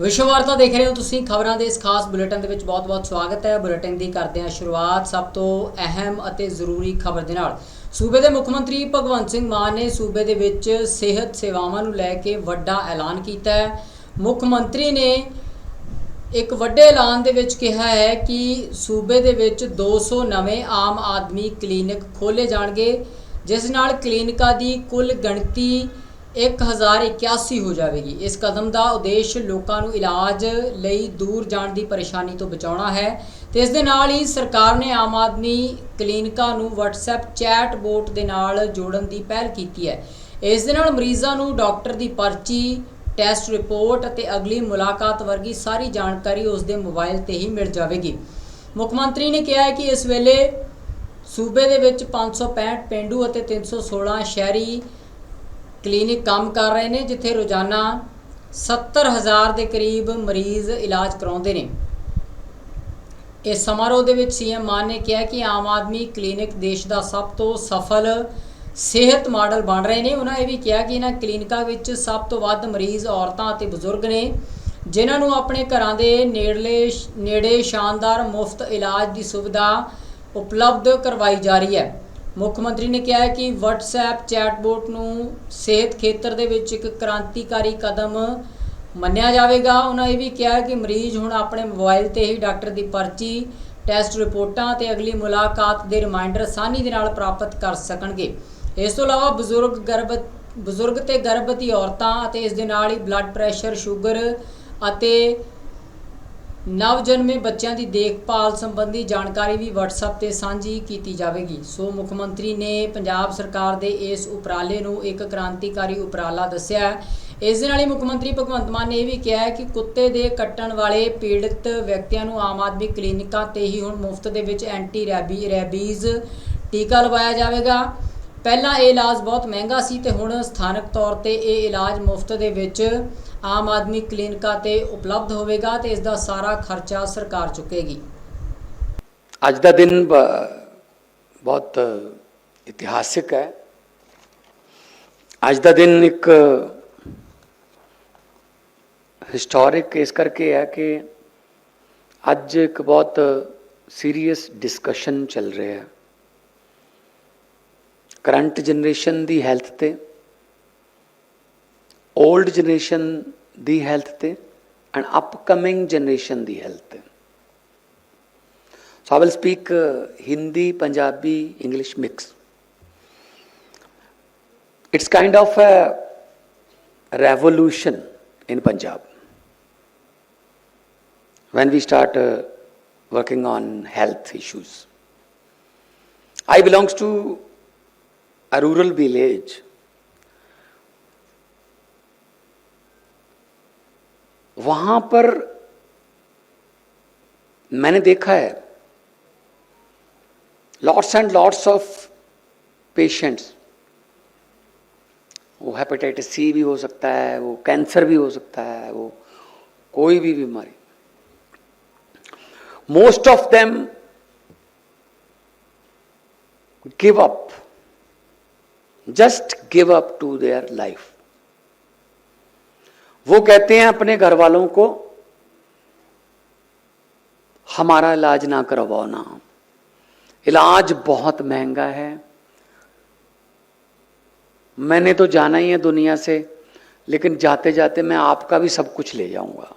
ਵਿਸ਼ਵ ਵਾਰਤਾ ਦੇਖ ਰਹੇ ਹੋ ਤੁਸੀਂ ਖਬਰਾਂ ਦੇ ਇਸ ਖਾਸ ਬੁਲੇਟਿਨ ਦੇ ਵਿੱਚ ਬਹੁਤ-ਬਹੁਤ ਸਵਾਗਤ ਹੈ। ਬੁਲੇਟਿਨ ਦੀ ਕਰਦੇ ਹਾਂ ਸ਼ੁਰੂਆਤ ਸਭ ਤੋਂ ਅਹਿਮ ਅਤੇ ਜ਼ਰੂਰੀ ਖਬਰ ਦੇ ਨਾਲ। ਸੂਬੇ ਦੇ ਮੁੱਖ ਮੰਤਰੀ ਭਗਵੰਤ ਸਿੰਘ ਮਾਨ ਨੇ ਸੂਬੇ ਦੇ ਵਿੱਚ ਸਿਹਤ ਸੇਵਾਵਾਂ ਨੂੰ ਲੈ ਕੇ ਵੱਡਾ ਐਲਾਨ ਕੀਤਾ ਹੈ। ਮੁੱਖ ਮੰਤਰੀ ਨੇ ਇੱਕ ਵੱਡੇ ਐਲਾਨ ਦੇ ਵਿੱਚ ਕਿਹਾ ਹੈ ਕਿ ਸੂਬੇ ਦੇ ਵਿੱਚ 200 ਨਵੇਂ ਆਮ ਆਦਮੀ ਕਲੀਨਿਕ ਖੋਲੇ ਜਾਣਗੇ, ਜਿਸ ਨਾਲ ਕਲੀਨਿਕਾਂ ਦੀ ਕੁੱਲ ਗਿਣਤੀ 1081 ਹੋ ਜਾਵੇਗੀ। ਇਸ ਕਦਮ ਦਾ ਉਦੇਸ਼ ਲੋਕਾਂ ਨੂੰ ਇਲਾਜ ਲਈ ਦੂਰ ਜਾਣ ਦੀ ਪਰੇਸ਼ਾਨੀ ਤੋਂ ਬਚਾਉਣਾ ਹੈ ਤੇ ਇਸ ਦੇ ਨਾਲ ਹੀ ਸਰਕਾਰ ਨੇ ਆਮ ਆਦਮੀ ਕਲੀਨਿਕਾਂ ਨੂੰ WhatsApp ਚੈਟ ਬੋਟ ਦੇ ਨਾਲ ਜੋੜਨ ਦੀ ਪਹਿਲ ਕੀਤੀ ਹੈ। ਇਸ ਦੇ ਨਾਲ ਮਰੀਜ਼ਾਂ ਨੂੰ ਡਾਕਟਰ ਦੀ ਪਰਚੀ, ਟੈਸਟ ਰਿਪੋਰਟ ਅਤੇ ਅਗਲੀ ਮੁਲਾਕਾਤ ਵਰਗੀ ਸਾਰੀ ਜਾਣਕਾਰੀ ਉਸ ਦੇ ਮੋਬਾਈਲ ਤੇ ਹੀ ਮਿਲ ਜਾਵੇਗੀ। ਮੁੱਖ ਮੰਤਰੀ ਨੇ ਕਿਹਾ ਹੈ ਕਿ ਇਸ ਵੇਲੇ ਸੂਬੇ ਦੇ ਵਿੱਚ 565 ਪਿੰਡੂ ਅਤੇ 316 ਸ਼ਹਿਰੀ ਕਲੀਨਿਕ ਕੰਮ ਕਰ ਰਹੇ ਨੇ, ਜਿੱਥੇ ਰੋਜ਼ਾਨਾ 70000 ਦੇ ਕਰੀਬ ਮਰੀਜ਼ ਇਲਾਜ ਕਰਾਉਂਦੇ ਨੇ। ਇਸ ਸਮਾਰੋਹ ਦੇ ਵਿੱਚ ਸੀਐਮ ਮਾਨ ਨੇ ਕਿਹਾ ਕਿ ਆਮ ਆਦਮੀ ਕਲੀਨਿਕ ਦੇਸ਼ ਦਾ ਸਭ ਤੋਂ ਸਫਲ ਸਿਹਤ ਮਾਡਲ ਬਣ ਰਹੇ ਨੇ। ਉਹਨਾਂ ਇਹ ਵੀ ਕਿਹਾ ਕਿ ਇਹਨਾਂ ਕਲੀਨਿਕਾਂ ਵਿੱਚ ਸਭ ਤੋਂ ਵੱਧ ਮਰੀਜ਼ ਔਰਤਾਂ ਅਤੇ ਬਜ਼ੁਰਗ ਨੇ, ਜਿਨ੍ਹਾਂ ਨੂੰ ਆਪਣੇ ਘਰਾਂ ਦੇ ਨੇੜਲੇ ਨੇੜੇ ਸ਼ਾਨਦਾਰ ਮੁਫਤ ਇਲਾਜ ਦੀ ਸੁਵਿਧਾ ਉਪਲਬਧ ਕਰਵਾਈ ਜਾ ਰਹੀ ਹੈ। ਮੁੱਖ ਮੰਤਰੀ ਨੇ ਕਿਹਾ ਹੈ ਕਿ WhatsApp ਚੈਟਬੋਟ ਨੂੰ ਸਿਹਤ ਖੇਤਰ ਦੇ ਵਿੱਚ ਇੱਕ ਕ੍ਰਾਂਤੀਕਾਰੀ ਕਦਮ ਮੰਨਿਆ ਜਾਵੇਗਾ। ਉਹਨਾਂ ਇਹ ਵੀ ਕਿਹਾ ਕਿ ਮਰੀਜ਼ ਹੁਣ ਆਪਣੇ ਮੋਬਾਈਲ ਤੇ ਹੀ ਡਾਕਟਰ ਦੀ ਪਰਚੀ, ਟੈਸਟ ਰਿਪੋਰਟਾਂ ਤੇ ਅਗਲੀ ਮੁਲਾਕਾਤ ਦੇ ਰਿਮਾਈਂਡਰ ਆਸਾਨੀ ਦੇ ਨਾਲ ਪ੍ਰਾਪਤ ਕਰ ਸਕਣਗੇ। ਇਸ ਤੋਂ ਇਲਾਵਾ ਬਜ਼ੁਰਗ ਗਰਭ, ਬਜ਼ੁਰਗ ਤੇ ਗਰਭਵਤੀ ਔਰਤਾਂ ਅਤੇ ਇਸ ਦੇ ਨਾਲ ਹੀ ਬਲੱਡ ਪ੍ਰੈਸ਼ਰ ਸ਼ੂਗਰ ਅਤੇ ਨਵਜਨਮੇ ਬੱਚਿਆਂ ਦੀ ਦੇਖਭਾਲ ਸੰਬੰਧੀ ਜਾਣਕਾਰੀ ਵੀ WhatsApp ਤੇ ਸਾਂਝੀ ਕੀਤੀ ਜਾਵੇਗੀ। ਸੋ ਮੁੱਖ ਮੰਤਰੀ ਨੇ ਪੰਜਾਬ ਸਰਕਾਰ ਦੇ ਇਸ ਉਪਰਾਲੇ ਨੂੰ ਇੱਕ ਕ੍ਰਾਂਤੀਕਾਰੀ ਉਪਰਾਲਾ ਦੱਸਿਆ ਇਸ ਦੇ ਨਾਲ ਹੀ ਮੁੱਖ ਮੰਤਰੀ ਭਗਵੰਤ ਮਾਨ ਨੇ ਇਹ ਵੀ ਕਿਹਾ ਹੈ ਕਿ ਕੁੱਤੇ ਦੇ ਕੱਟਣ ਵਾਲੇ ਪੀੜਤ ਵਿਅਕਤੀਆਂ ਨੂੰ ਆਮ ਆਦਮੀ ਕਲੀਨਿਕਾਂ ਤੇ ਹੀ ਹੁਣ ਮੁਫਤ ਦੇ ਵਿੱਚ ਐਂਟੀ ਰੈਬੀ, ਰੈਬੀਜ਼ ਟੀਕਾ ਲਵਾਇਆ ਜਾਵੇਗਾ। ਪਹਿਲਾਂ ਇਹ ਇਲਾਜ ਬਹੁਤ ਮਹਿੰਗਾ ਸੀ ਤੇ ਹੁਣ ਸਥਾਨਕ ਤੌਰ ਤੇ ਇਹ ਇਲਾਜ ਮੁਫਤ ਦੇ ਵਿੱਚ ਆਮ ਆਦਮੀ ਕਲੀਨਿਕਾਂ ਤੇ ਉਪਲਬਧ ਹੋਵੇਗਾ ਤੇ ਇਸ ਦਾ ਸਾਰਾ ਖਰਚਾ ਸਰਕਾਰ ਚੁੱਕੇਗੀ। ਅੱਜ ਦਾ ਦਿਨ ਬਹੁਤ ਇਤਿਹਾਸਿਕ ਹੈ। ਅੱਜ ਦਾ ਦਿਨ ਇੱਕ ਹਿਸਟੋਰਿਕ ਇਸ ਕਰਕੇ ਹੈ ਕਿ ਅੱਜ ਇੱਕ ਬਹੁਤ ਸੀਰੀਅਸ ਡਿਸਕਸ਼ਨ ਚੱਲ ਰਿਹਾ ਹੈ। ਕਰੰਟ ਜਨਰੇਸ਼ਨ ਦੀ ਹੈਲਥ ਤੇ old generation the health, ਤੇ and upcoming generation the health. so i will speak uh, hindi punjabi english mix. It's kind of a revolution in punjab. When we start uh, working on health issues. I belongs to a rural village. वहाँ पर मैंने देखा है lots and lots of patients वो hepatitis C भी हो सकता है, वो कैंसर भी हो सकता है, वो कोई भी बीमारी। Most of them give up just give up to their life वो कहते हैं अपने घर वालों को, हमारा इलाज ना करवाओ ना इलाज बहुत महँगा है। मैंने तो जाना ही है दुनिया से, लेकिन जाते जाते मैं आपका भी सब कुछ ले जाऊँगा।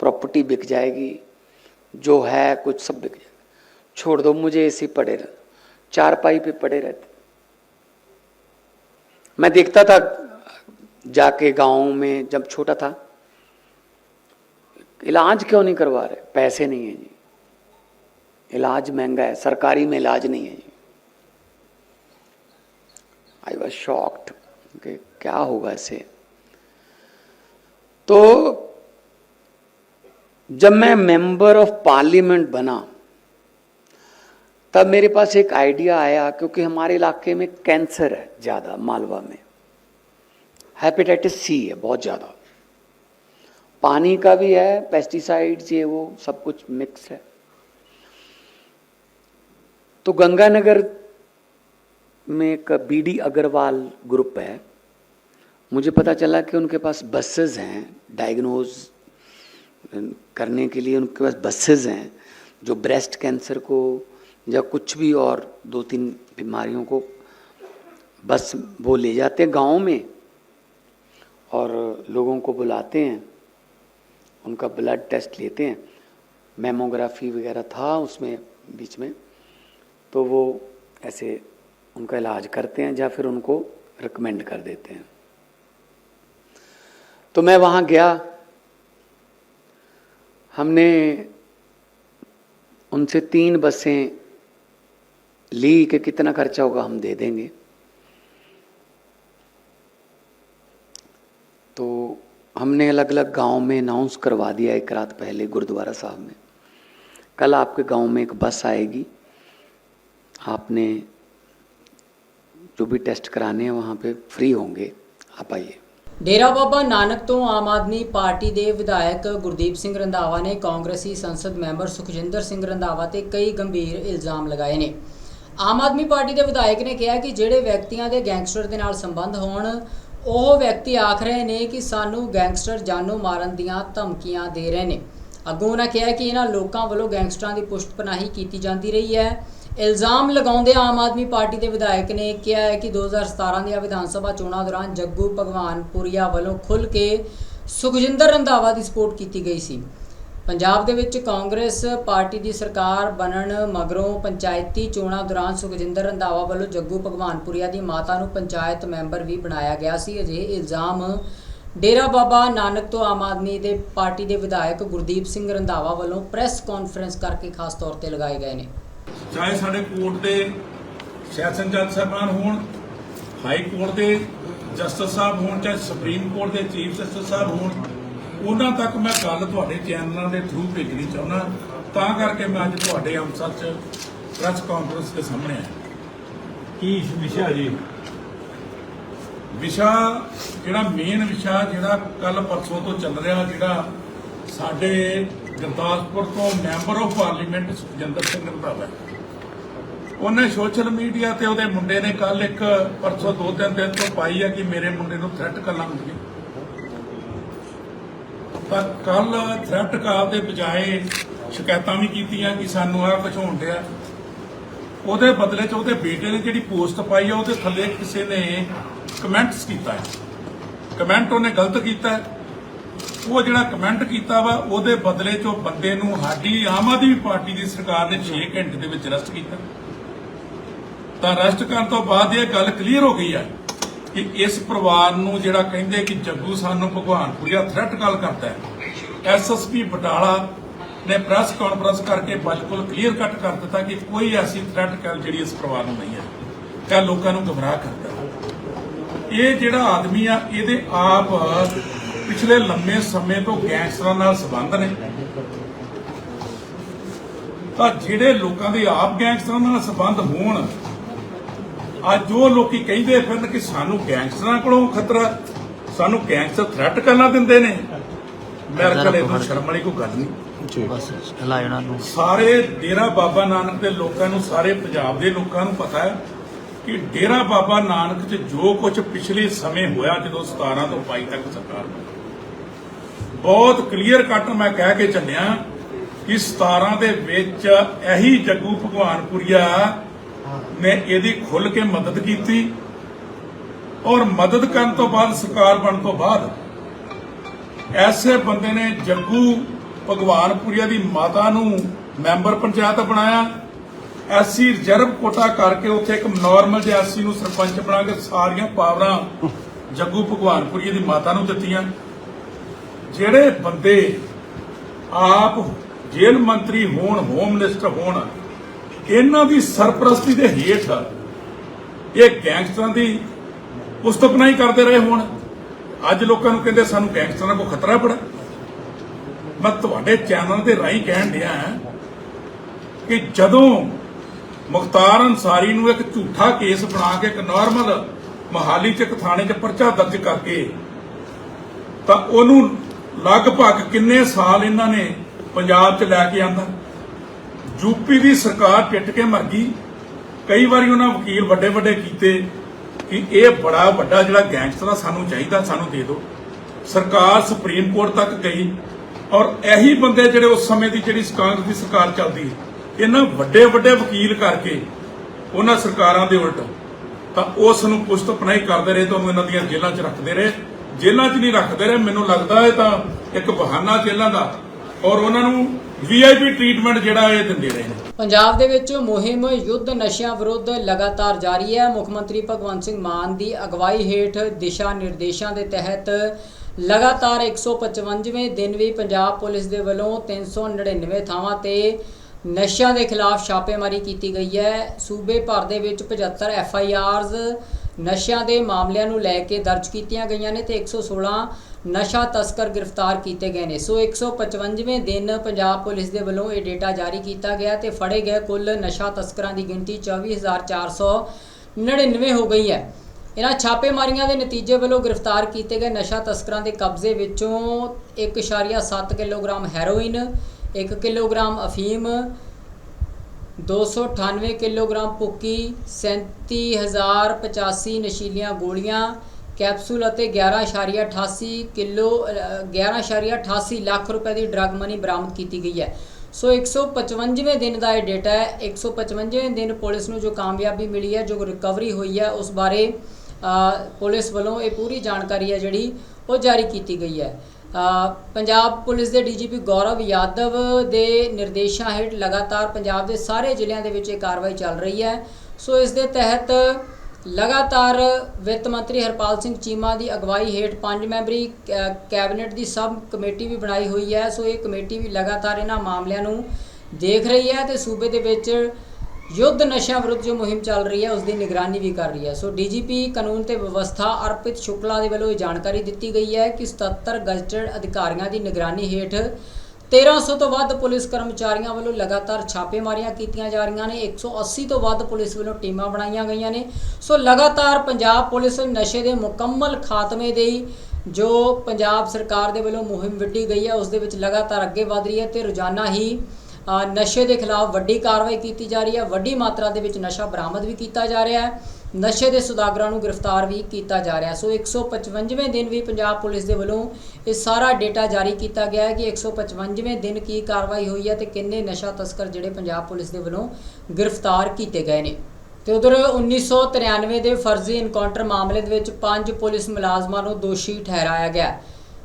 प्रॉपर्टी बिक जाएगी, जो है कुछ सब बिक जाएगा। छोड़ दो, मुझे ऐसे पड़े रह चार पाई पे पड़े रहते। मैं देखता था जाके गाँव में जब छोटा था, इलाज क्यों नहीं करवा रहे? पैसे नहीं है जी। इलाज महँगा है, सरकारी में इलाज नहीं है जी। आई वॉज़ शॉक्ड कि क्या होगा इसे तो जब मैं मेंबर ऑफ़ पार्लियामेंट बना, तब मेरे पास एक आइडिया आया, क्योंकि हमारे इलाके में कैंसर है ज़्यादा, मालवा में। हेपेटाइटिस सी है, बहुत ज़्यादा। पानी का भी है पेस्टिसाइड्स ये वो, सब कुछ मिक्स है। तो गंगानगर में एक बीडी अग्रवाल ग्रुप है। मुझे पता चला कि उनके पास बसेस हैं डायग्नोज करने के लिए उनके पास बसेज हैं, जो ब्रेस्ट कैंसर को या कुछ भी और दो तीन बीमारियों को बस वो ले जाते हैं गाँव में। और लोगों को बुलाते हैं, उनका ब्लड टेस्ट लेते हैं। मेमोग्राफी वगैरह था उसमें, बीच में। तो वो ऐसे उनका इलाज करते हैं या फिर उनको रिकमेंड कर देते हैं। तो मैं वहाँ गया। हमने उनसे तीन बसें ली कि कितना खर्चा होगा हम दे देंगे। तो हमने अलग अलग गांव में अनाउंस करवा दिया एक रात पहले गुरुद्वारा साहब में कल आपके गांव में एक बस आएगी आपने जो भी टेस्ट कराने हैं वहाँ पे फ्री होंगे आप आइए ਡੇਰਾ ਬਾਬਾ ਨਾਨਕ ਤੋਂ ਆਮ ਆਦਮੀ ਪਾਰਟੀ ਦੇ ਵਿਧਾਇਕ ਗੁਰਦੀਪ ਸਿੰਘ ਰੰਧਾਵਾ ਨੇ ਕਾਂਗਰਸੀ ਸੰਸਦ ਮੈਂਬਰ ਸੁਖਜਿੰਦਰ ਸਿੰਘ ਰੰਧਾਵਾ ਤੇ ਕਈ ਗੰਭੀਰ ਇਲਜ਼ਾਮ ਲਗਾਏ ਨੇ ਆਮ ਆਦਮੀ ਪਾਰਟੀ ਦੇ ਵਿਧਾਇਕ ਨੇ ਕਿਹਾ ਕਿ ਜਿਹੜੇ ਵਿਅਕਤੀਆਂ ਦੇ ਗੈਂਗਸਟਰ ਦੇ ਨਾਲ ਸੰਬੰਧ ਹੋਣ ਉਹ ਵਿਅਕਤੀ ਆਖ ਰਹੇ ਨੇ ਕਿ ਸਾਨੂੰ ਗੈਂਗਸਟਰ ਜਾਨੋਂ ਮਾਰਨ ਦੀਆਂ ਧਮਕੀਆਂ ਦੇ ਰਹੇ ਨੇ। ਅੱਗੋਂ ਉਹਨਾਂ ਕਿਹਾ ਕਿ ਇਹਨਾਂ ਲੋਕਾਂ ਵੱਲੋਂ ਗੈਂਗਸਟਰਾਂ ਦੀ ਪੁਸ਼ਤ ਪਨਾਹੀ ਕੀਤੀ ਜਾਂਦੀ ਰਹੀ ਹੈ। ਇਲਜ਼ਾਮ ਲਗਾਉਂਦੇ ਆਮ ਆਦਮੀ ਪਾਰਟੀ ਦੇ ਵਿਧਾਇਕ ਨੇ ਕਿਹਾ ਹੈ ਕਿ 2017 ਦੀਆਂ ਵਿਧਾਨ ਸਭਾ ਚੋਣਾਂ ਦੌਰਾਨ ਜੱਗੂ ਭਗਵਾਨਪੁਰੀਆ ਵੱਲੋਂ ਖੁੱਲ੍ਹ ਕੇ ਸੁਖਜਿੰਦਰ ਰੰਧਾਵਾ ਦੀ ਸਪੋਰਟ ਕੀਤੀ ਗਈ ਸੀ। ਪੰਜਾਬ ਦੇ ਵਿੱਚ ਕਾਂਗਰਸ ਪਾਰਟੀ ਦੀ ਸਰਕਾਰ ਬਣਨ ਮਗਰੋਂ ਪੰਚਾਇਤੀ ਚੋਣਾਂ ਦੌਰਾਨ ਸੁਖਜਿੰਦਰ ਰੰਧਾਵਾ ਵੱਲੋਂ ਜੱਗੂ ਭਗਵਾਨਪੁਰੀਆ ਦੀ ਮਾਤਾ ਨੂੰ ਪੰਚਾਇਤ ਮੈਂਬਰ ਵੀ ਬਣਾਇਆ ਗਿਆ ਸੀ। ਅਜੇ ਇਲਜ਼ਾਮ ਡੇਰਾ ਬਾਬਾ ਨਾਨਕ ਤੋਂ ਆਮ ਆਦਮੀ ਦੇ ਪਾਰਟੀ ਦੇ ਵਿਧਾਇਕ ਗੁਰਦੀਪ ਸਿੰਘ ਰੰਧਾਵਾ ਵੱਲੋਂ ਪ੍ਰੈਸ ਕਾਨਫਰੰਸ ਕਰਕੇ ਖਾਸ ਤੌਰ ਤੇ ਲਗਾਏ ਗਏ ਨੇ। ਚਾਹੇ ਸਾਡੇ ਕੋਰਟ ਦੇ ਸੈਸ਼ਨ ਜੱਜ ਸਾਹਿਬਾਨ ਹੋਣ, ਹਾਈ ਕੋਰਟ ਦੇ ਜਸਟਿਸ ਸਾਹਿਬ ਹੋਣ, ਚਾਹੇ ਸੁਪਰੀਮ ਕੋਰਟ ਦੇ ਚੀਫ ਜਸਟਿਸ ਸਾਹਿਬ ਹੋਣ ਉਹਨਾਂ ਤੱਕ ਮੈਂ ਗੱਲ ਤੁਹਾਡੇ ਚੈਨਲਾਂ ਦੇ ਥਰੂ ਭੇਜਣੀ ਚਾਹੁੰਦਾ। ਤਾਂ ਕਰਕੇ ਮੈਂ ਅੱਜ ਤੁਹਾਡੇ ਅੰਮ੍ਰਿਤਸਰ 'ਚ ਪ੍ਰੈਸ ਕਾਨਫਰੰਸ ਦੇ ਸਾਹਮਣੇ ਆਇਆ। ਕੀ ਵਿਸ਼ਾ ਜੀ? ਵਿਸ਼ਾ ਜਿਹੜਾ ਮੇਨ ਵਿਸ਼ਾ ਜਿਹੜਾ ਕੱਲ ਪਰਸੋਂ ਤੋਂ ਚੱਲ ਰਿਹਾ ਜਿਹੜਾ ਸਾਡੇ ਗੁਰਦਾਸਪੁਰ ਤੋਂ member of parliament Sukhjinder Singh Randhawa ਉਹਨੇ ਸੋਸ਼ਲ ਮੀਡੀਆ ਤੇ ਉਹਦੇ ਮੁੰਡੇ ਨੇ ਕੱਲ ਇੱਕ ਪਰਸੋਂ ਦੋ ਤਿੰਨ ਦਿਨ ਤੋਂ ਪਾਈ ਆ ਕਿ ਮੇਰੇ ਮੁੰਡੇ ਨੂੰ ਥ੍ਰੈਟ ਕਾਲਾਂ ਹੁੰਦੀਆਂ ਪਰ ਕੱਲ ਥ੍ਰੈਟ ਕਾਲ ਦੇ ਬਜਾਏ ਸ਼ਿਕਾਇਤਾਂ ਵੀ ਕੀਤੀਆਂ ਕਿ ਸਾਨੂੰ ਆਹ ਕੁਝ ਹੋਣ ਡਿਆ। ਉਹਦੇ ਬਦਲੇ ਚ ਉਹਦੇ ਬੇਟੇ ਨੇ ਜਿਹੜੀ ਪੋਸਟ ਪਾਈ ਆ, ਉਹਦੇ ਥੱਲੇ ਕਿਸੇ ਨੇ ਕਮੈਂਟਸ ਕੀਤਾ ਹੈ। ਕਮੈਂਟ ਉਹਨੇ ਗਲਤ ਕੀਤਾ ਹੈ। ਉਹ ਜਿਹੜਾ ਕਮੈਂਟ ਕੀਤਾ ਵਾ, ਉਹਦੇ ਬਦਲੇ ਚ ਉਹ ਬੰਦੇ ਨੂੰ ਸਾਡੀ ਆਮ ਆਦਮੀ ਪਾਰਟੀ ਦੀ ਸਰਕਾਰ ਨੇ 6 ਘੰਟੇ ਦੇ ਵਿੱਚ ਅਰੈਸਟ ਕੀਤਾ। ਤਾਂ ਅਰੈਸਟ ਕਰਨ ਤੋਂ ਬਾਅਦ ਇਹ ਗੱਲ ਕਲੀਅਰ ਹੋ ਗਈ ਹੈ। ਕਿ ਇਸ ਪਰਿਵਾਰ ਨੂੰ ਜਿਹੜਾ ਕਹਿੰਦੇ ਕਿ ਜੱਗੂ ਸਾਨੂੰ ਭਗਵਾਨਪੁਰੀਆ ਥ੍ਰੈਟ ਕਾਲ ਕਰਦਾ ਹੈ। ਐਸਐਸਪੀ ਬਟਾਲਾ ਨੇ ਪ੍ਰੈਸ ਕਾਨਫਰੰਸ ਕਰਕੇ ਬਿਲਕੁਲ ਕਲੀਅਰ ਕੱਟ ਕਰ ਦਿੱਤਾ ਕਿ ਕੋਈ ਐਸੀ ਥ੍ਰੈਟ ਕਾਲ ਜਿਹੜੀ ਇਸ ਪਰਿਵਾਰ ਨੂੰ ਨਹੀਂ ਹੈ। ਕਾ ਲੋਕਾਂ ਨੂੰ ਗਮਰਾਹ ਕਰਦਾ ਇਹ ਜਿਹੜਾ ਆਦਮੀ ਆ, ਇਹਦੇ ਆਪ ਪਿਛਲੇ ਲੰਮੇ ਸਮੇਂ ਤੋਂ ਗੈਂਗਸਟਰਾਂ ਨਾਲ ਸੰਬੰਧ ਨੇ। ਤਾਂ ਜਿਹੜੇ ਲੋਕਾਂ ਦੇ ਆਪ ਗੈਂਗਸਟਰਾਂ ਨਾਲ ਸੰਬੰਧ ਹੋਣ ਅੱਜ ਜੋ ਲੋਕੀ ਕਹਿੰਦੇ ਫਿਰਨ ਕਿ ਸਾਨੂੰ ਗੈਂਗਸਟਰਾਂ ਕੋਲੋਂ ਖਤਰਾ ਸਾਨੂੰ ਗੈਂਗਸਟਰ ਥ੍ਰੈਟ ਕਰਨਾ ਦਿੰਦੇ ਨੇ ਮੇਰੇ ਕੋਲੇ ਤੋਂ ਸ਼ਰਮ ਵਾਲੀ ਕੋਈ ਗੱਲ ਨਹੀਂ। ਬਸ ਨੂੰ। ਸਾਰੇ ਡੇਰਾ ਬਾਬਾ ਨਾਨਕ ਦੇ ਲੋਕਾਂ ਨੂੰ ਸਾਰੇ ਪੰਜਾਬ ਦੇ ਲੋਕਾਂ ਨੂੰ ਪਤਾ ਹੈ ਕਿ ਡੇਰਾ ਬਾਬਾ ਨਾਨਕ 'ਚ ਜੋ ਕੁਝ ਪਿਛਲੇ ਸਮੇਂ ਹੋਇਆ ਜਦੋਂ 17 ਤੋਂ 22 ਤੱਕ ਸਰਕਾਰ ਬਹੁਤ ਕਲੀਅਰ ਕੱਟ ਮੈਂ ਕਹਿ ਕੇ ਚੱਲਿਆ ਕਿ 17 ਦੇ ਵਿੱਚ ਇਹੀ ਜੱਗੂ ਭਗਵਾਨਪੁਰੀਆ ਨੇ ਇਹਦੀ ਖੁੱਲ ਕੇ ਮਦਦ ਕੀਤੀ ਔਰ ਮਦਦ ਕਰਨ ਤੋਂ ਬਾਅਦ ਸਰਕਾਰ ਬਣਨ ਤੋਂ ਬਾਅਦ ਐਸੇ ਬੰਦੇ ਨੇ ਜੱਗੂ ਭਗਵਾਨਪੁਰੀਆ ਦੀ ਮਾਤਾ ਨੂੰ ਮੈਂਬਰ ਪੰਚਾਇਤ ਬਣਾਇਆ। ਐਸਸੀ ਰਿਜ਼ਰਵ ਕੋਟਾ ਕਰਕੇ ਉੱਥੇ ਇੱਕ ਨਾਰਮਲ ਜਿਹਾ ਐਸਸੀ ਨੂੰ ਸਰਪੰਚ ਬਣਾ ਕੇ ਸਾਰੀਆਂ ਪਾਵਰਾਂ ਜੱਗੂ ਭਗਵਾਨਪੁਰੀਆ ਦੀ ਮਾਤਾ ਨੂੰ ਦਿੱਤੀਆਂ। ਜਿਹੜੇ ਬੰਦੇ ਆਪ ਜੇਲ੍ਹ ਮੰਤਰੀ ਹੋਣ ਹੋਮ ਮਿਨਿਸਟਰ ਹੋਣ ਇਹਨਾਂ ਦੀ ਸਰਪ੍ਰਸਤੀ ਦੇ ਹੇਠ ਇਹ ਗੈਂਗਸਟਰਾਂ ਦੀ ਪੁਸਤਕਨਾਈ ਕਰਦੇ ਰਹੇ ਹੋਣ। ਅੱਜ ਲੋਕਾਂ ਨੂੰ ਕਹਿੰਦੇ ਸਾਨੂੰ ਗੈਂਗਸਟਰਾਂ ਕੋ ਖਤਰਾ ਬੜਾ। ਮੈਂ ਤੁਹਾਡੇ ਚੈਨਲ ਦੇ ਰਾਹੀਂ ਕਹਿਣ ਡਿਆ ਕਿ ਜਦੋਂ ਮੁਖਤਾਰ ਅਨਸਾਰੀ ਨੂੰ ਇੱਕ ਝੂਠਾ ਕੇਸ ਬਣਾ ਕੇ ਇੱਕ ਨਾਰਮਲ ਮਹਾਲੀ ਚ ਇੱਕ ਥਾਣੇ 'ਚ ਪਰਚਾ ਦਰਜ ਕਰਕੇ ਤਾਂ ਉਹਨੂੰ ਲਗਭਗ ਕਿੰਨੇ ਸਾਲ ਇਹਨਾਂ ਨੇ ਪੰਜਾਬ 'ਚ ਲੈ ਕੇ ਆਂਦਾ? ਯੂਪੀ ਦੀ ਸਰਕਾਰ ਟਿੱਟ ਕੇ ਮਰ ਗਈ। ਕਈ ਵਾਰੀ ਉਹਨਾਂ ਵਕੀਲ ਵੱਡੇ ਵੱਡੇ ਕੀਤੇ ਕਿ ਇਹ ਬੜਾ ਵੱਡਾ ਜਿਹੜਾ ਗੈਂਗਸਟਰ ਆ, ਸਾਨੂੰ ਚਾਹੀਦਾ, ਸਾਨੂੰ ਦੇ ਦਿਓ। ਸਰਕਾਰ ਸੁਪਰੀਮ ਕੋਰਟ ਤੱਕ ਗਈ ਔਰ ਇਹੀ ਬੰਦੇ ਜਿਹੜੇ ਉਸ ਸਮੇਂ ਦੀ ਜਿਹੜੀ ਕਾਂਗਰਸ ਦੀ ਸਰਕਾਰ ਚੱਲਦੀ ਇਹਨਾਂ ਵੱਡੇ ਵੱਡੇ ਵਕੀਲ ਕਰਕੇ ਉਹਨਾਂ ਸਰਕਾਰਾਂ ਦੇ ਉਲਟ ਤਾਂ ਉਸ ਨੂੰ ਪੁਸ਼ਤ ਪਨਾਈ ਕਰਦੇ ਰਹੇ ਤੁਹਾਨੂੰ ਇਹਨਾਂ ਦੀਆਂ ਜੇਲ੍ਹਾਂ 'ਚ ਰੱਖਦੇ ਰਹੇ। ਜੇਲ੍ਹਾਂ 'ਚ ਨਹੀਂ ਰੱਖਦੇ ਰਹੇ, ਮੈਨੂੰ ਲੱਗਦਾ ਇਹ ਤਾਂ ਇੱਕ ਬਹਾਨਾ ਜੇਲ੍ਹਾਂ ਦਾ ਔਰ ਉਹਨਾਂ ਨੂੰ ਵੀਆਈਪੀ ਟ੍ਰੀਟਮੈਂਟ ਜਿਹੜਾ ਇਹ ਦਿੰਦੇ ਰਹੇ ਨੇ। ਪੰਜਾਬ ਦੇ ਵਿੱਚ ਮੁਹਿੰਮ ਯੁੱਧ ਨਸ਼ਿਆਂ ਵਿਰੁੱਧ ਲਗਾਤਾਰ ਜਾਰੀ ਹੈ। ਮੁੱਖ ਮੰਤਰੀ ਭਗਵੰਤ ਸਿੰਘ ਮਾਨ ਦੀ ਅਗਵਾਈ ਹੇਠ ਦਿਸ਼ਾ ਨਿਰਦੇਸ਼ਾਂ ਦੇ ਤਹਿਤ ਲਗਾਤਾਰ 155ਵੇਂ ਦਿਨ ਵੀ ਪੰਜਾਬ ਪੁਲਿਸ ਦੇ ਵੱਲੋਂ 399 ਥਾਵਾਂ ਤੇ ਨਸ਼ਿਆਂ ਦੇ ਖਿਲਾਫ ਛਾਪੇਮਾਰੀ ਕੀਤੀ ਗਈ ਹੈ। ਸੂਬੇ ਭਰ ਦੇ ਵਿੱਚ 75 ਐਫ ਆਈ ਆਰਜ਼ ਨਸ਼ਿਆਂ ਦੇ ਮਾਮਲਿਆਂ ਨੂੰ ਲੈ ਕੇ ਦਰਜ ਕੀਤੀਆਂ ਗਈਆਂ ਨੇ ਤੇ 116 ਨਸ਼ਾ ਤਸਕਰ ਗ੍ਰਿਫਤਾਰ ਕੀਤੇ ਗਏ ਨੇ। ਸੋ 155ਵੇਂ ਦਿਨ ਪੰਜਾਬ ਪੁਲਿਸ ਦੇ ਵੱਲੋਂ ਇਹ ਡੇਟਾ ਜਾਰੀ ਕੀਤਾ ਗਿਆ ਤੇ ਫੜੇ ਗਏ ਕੁੱਲ ਨਸ਼ਾ ਤਸਕਰਾਂ ਦੀ ਗਿਣਤੀ 24499 ਹੋ ਗਈ ਹੈ। ਇਹਨਾਂ ਛਾਪੇਮਾਰੀਆਂ ਦੇ ਨਤੀਜੇ ਵੱਲੋਂ ਗ੍ਰਿਫਤਾਰ ਕੀਤੇ ਗਏ ਨਸ਼ਾ ਤਸਕਰਾਂ ਦੇ ਕਬਜ਼ੇ ਵਿੱਚੋਂ 1.7 ਕਿਲੋਗ੍ਰਾਮ ਹੈਰੋਇਨ 1 ਕਿਲੋਗ੍ਰਾਮ ਅਫੀਮ 298 ਕਿਲੋਗ੍ਰਾਮ ਪੁੱਕੀ 37085 ਨਸ਼ੀਲੀਆਂ ਗੋਲੀਆਂ ਕੈਪਸੂਲ ਅਤੇ 11.88 ਕਿਲੋ ਅ, 11.88 ਲੱਖ ਰੁਪਏ ਦੀ ਡਰੱਗ ਮਨੀ ਬਰਾਮਦ ਕੀਤੀ ਗਈ ਹੈ। ਸੋ 155ਵੇਂ ਦਿਨ ਦਾ ਇਹ ਡੇਟਾ ਹੈ। 155ਵੇਂ ਦਿਨ ਪੁਲਿਸ ਨੂੰ ਜੋ ਕਾਮਯਾਬੀ ਮਿਲੀ ਹੈ ਜੋ ਰਿਕਵਰੀ ਹੋਈ ਹੈ ਉਸ ਬਾਰੇ ਪੁਲਿਸ ਵੱਲੋਂ ਇਹ ਪੂਰੀ ਜਾਣਕਾਰੀ ਹੈ ਜਿਹੜੀ ਉਹ ਜਾਰੀ ਕੀਤੀ ਗਈ ਹੈ। ਪੰਜਾਬ ਪੁਲਿਸ ਦੇ ਡੀਜੀਪੀ ਗੌਰਵ ਯਾਦਵ ਦੇ ਨਿਰਦੇਸ਼ਾਂ ਹੇਠ ਲਗਾਤਾਰ ਪੰਜਾਬ ਦੇ ਸਾਰੇ ਜ਼ਿਲ੍ਹਿਆਂ ਦੇ ਵਿੱਚ ਇਹ ਕਾਰਵਾਈ ਚੱਲ ਰਹੀ ਹੈ। ਸੋ ਇਸ ਦੇ ਤਹਿਤ ਲਗਾਤਾਰ ਵਿੱਤ ਮੰਤਰੀ ਹਰਪਾਲ ਸਿੰਘ ਚੀਮਾ ਦੀ ਅਗਵਾਈ ਹੇਠ ਪੰਜ ਮੈਂਬਰੀ ਕੈ- ਕੈਬਨਿਟ ਦੀ ਸਬ ਕਮੇਟੀ ਵੀ ਬਣਾਈ ਹੋਈ ਹੈ। ਸੋ ਇਹ ਕਮੇਟੀ ਵੀ ਲਗਾਤਾਰ ਇਹਨਾਂ ਮਾਮਲਿਆਂ ਨੂੰ ਦੇਖ ਰਹੀ ਹੈ ਤੇ ਸੂਬੇ ਦੇ ਵਿੱਚ ਯੁੱਧ ਨਸ਼ਿਆਂ ਵਿਰੁੱਧ ਜੋ ਮੁਹਿੰਮ ਚੱਲ ਰਹੀ ਹੈ ਉਸ ਦੀ ਨਿਗਰਾਨੀ ਵੀ ਕਰ ਰਹੀ ਹੈ। ਸੋ ਡੀਜੀਪੀ ਕਾਨੂੰਨ ਤੇ ਵਿਵਸਥਾ ਅਰਪਿਤ ਸ਼ੁਕਲਾ ਦੇ ਵੱਲੋਂ ਇਹ ਜਾਣਕਾਰੀ ਦਿੱਤੀ ਗਈ ਹੈ ਕਿ 77 ਗਜ਼ਟਡ ਅਧਿਕਾਰੀਆਂ ਦੀ ਨਿਗਰਾਨੀ ਹੇਠ 1300 ਤੋਂ ਵੱਧ ਪੁਲਿਸ ਕਰਮਚਾਰੀਆਂ ਵੱਲੋਂ ਲਗਾਤਾਰ ਛਾਪੇਮਾਰੀਆਂ ਕੀਤੀਆਂ ਜਾ ਰਹੀਆਂ ਨੇ। 180 ਤੋਂ ਵੱਧ ਪੁਲਿਸ ਵੱਲੋਂ ਟੀਮਾਂ ਬਣਾਈਆਂ ਗਈਆਂ ਨੇ। ਸੋ ਲਗਾਤਾਰ ਪੰਜਾਬ ਪੁਲਿਸ ਨਸ਼ੇ ਦੇ ਮੁਕੰਮਲ ਖਾਤਮੇ ਦੇ ਜੋ ਪੰਜਾਬ ਸਰਕਾਰ ਦੇ ਵੱਲੋਂ ਮੁਹਿੰਮ ਵਿੱਢੀ ਗਈ ਹੈ, ਉਸ ਦੇ ਵਿੱਚ ਲਗਾਤਾਰ ਅੱਗੇ ਵਧ ਰਹੀ ਹੈ ਤੇ ਰੋਜ਼ਾਨਾ ਹੀ ਨਸ਼ੇ ਦੇ ਖਿਲਾਫ ਵੱਡੀ ਕਾਰਵਾਈ ਕੀਤੀ ਜਾ ਰਹੀ ਹੈ। ਵੱਡੀ ਮਾਤਰਾ ਦੇ ਵਿੱਚ ਨਸ਼ਾ ਬਰਾਮਦ ਵੀ ਕੀਤਾ ਜਾ ਰਿਹਾ ਹੈ। ਨਸ਼ੇ ਦੇ ਸੁਦਾਗਰਾਂ ਨੂੰ ਗ੍ਰਿਫਤਾਰ ਵੀ ਕੀਤਾ ਜਾ ਰਿਹਾ। ਸੋ 155ਵੇਂ ਦਿਨ ਵੀ ਪੰਜਾਬ ਪੁਲਿਸ ਦੇ ਵੱਲੋਂ ਇਹ ਸਾਰਾ ਡੇਟਾ ਜਾਰੀ ਕੀਤਾ ਗਿਆ ਹੈ ਕਿ 155ਵੇਂ ਦਿਨ ਕੀ ਕਾਰਵਾਈ ਹੋਈ ਹੈ ਤੇ ਕਿੰਨੇ ਨਸ਼ਾ ਤਸਕਰ ਜਿਹੜੇ ਪੰਜਾਬ ਪੁਲਿਸ ਦੇ ਵੱਲੋਂ ਗ੍ਰਿਫਤਾਰ ਕੀਤੇ ਗਏ ਨੇ। ਤੇ ਉਧਰ 1993 ਦੇ ਫਰਜ਼ੀ ਇਨਕਾਊਂਟਰ ਮਾਮਲੇ ਦੇ ਵਿੱਚ ਪੰਜ ਪੁਲਿਸ ਮੁਲਾਜ਼ਮਾਂ ਨੂੰ ਦੋਸ਼ੀ ਠਹਿਰਾਇਆ ਗਿਆ।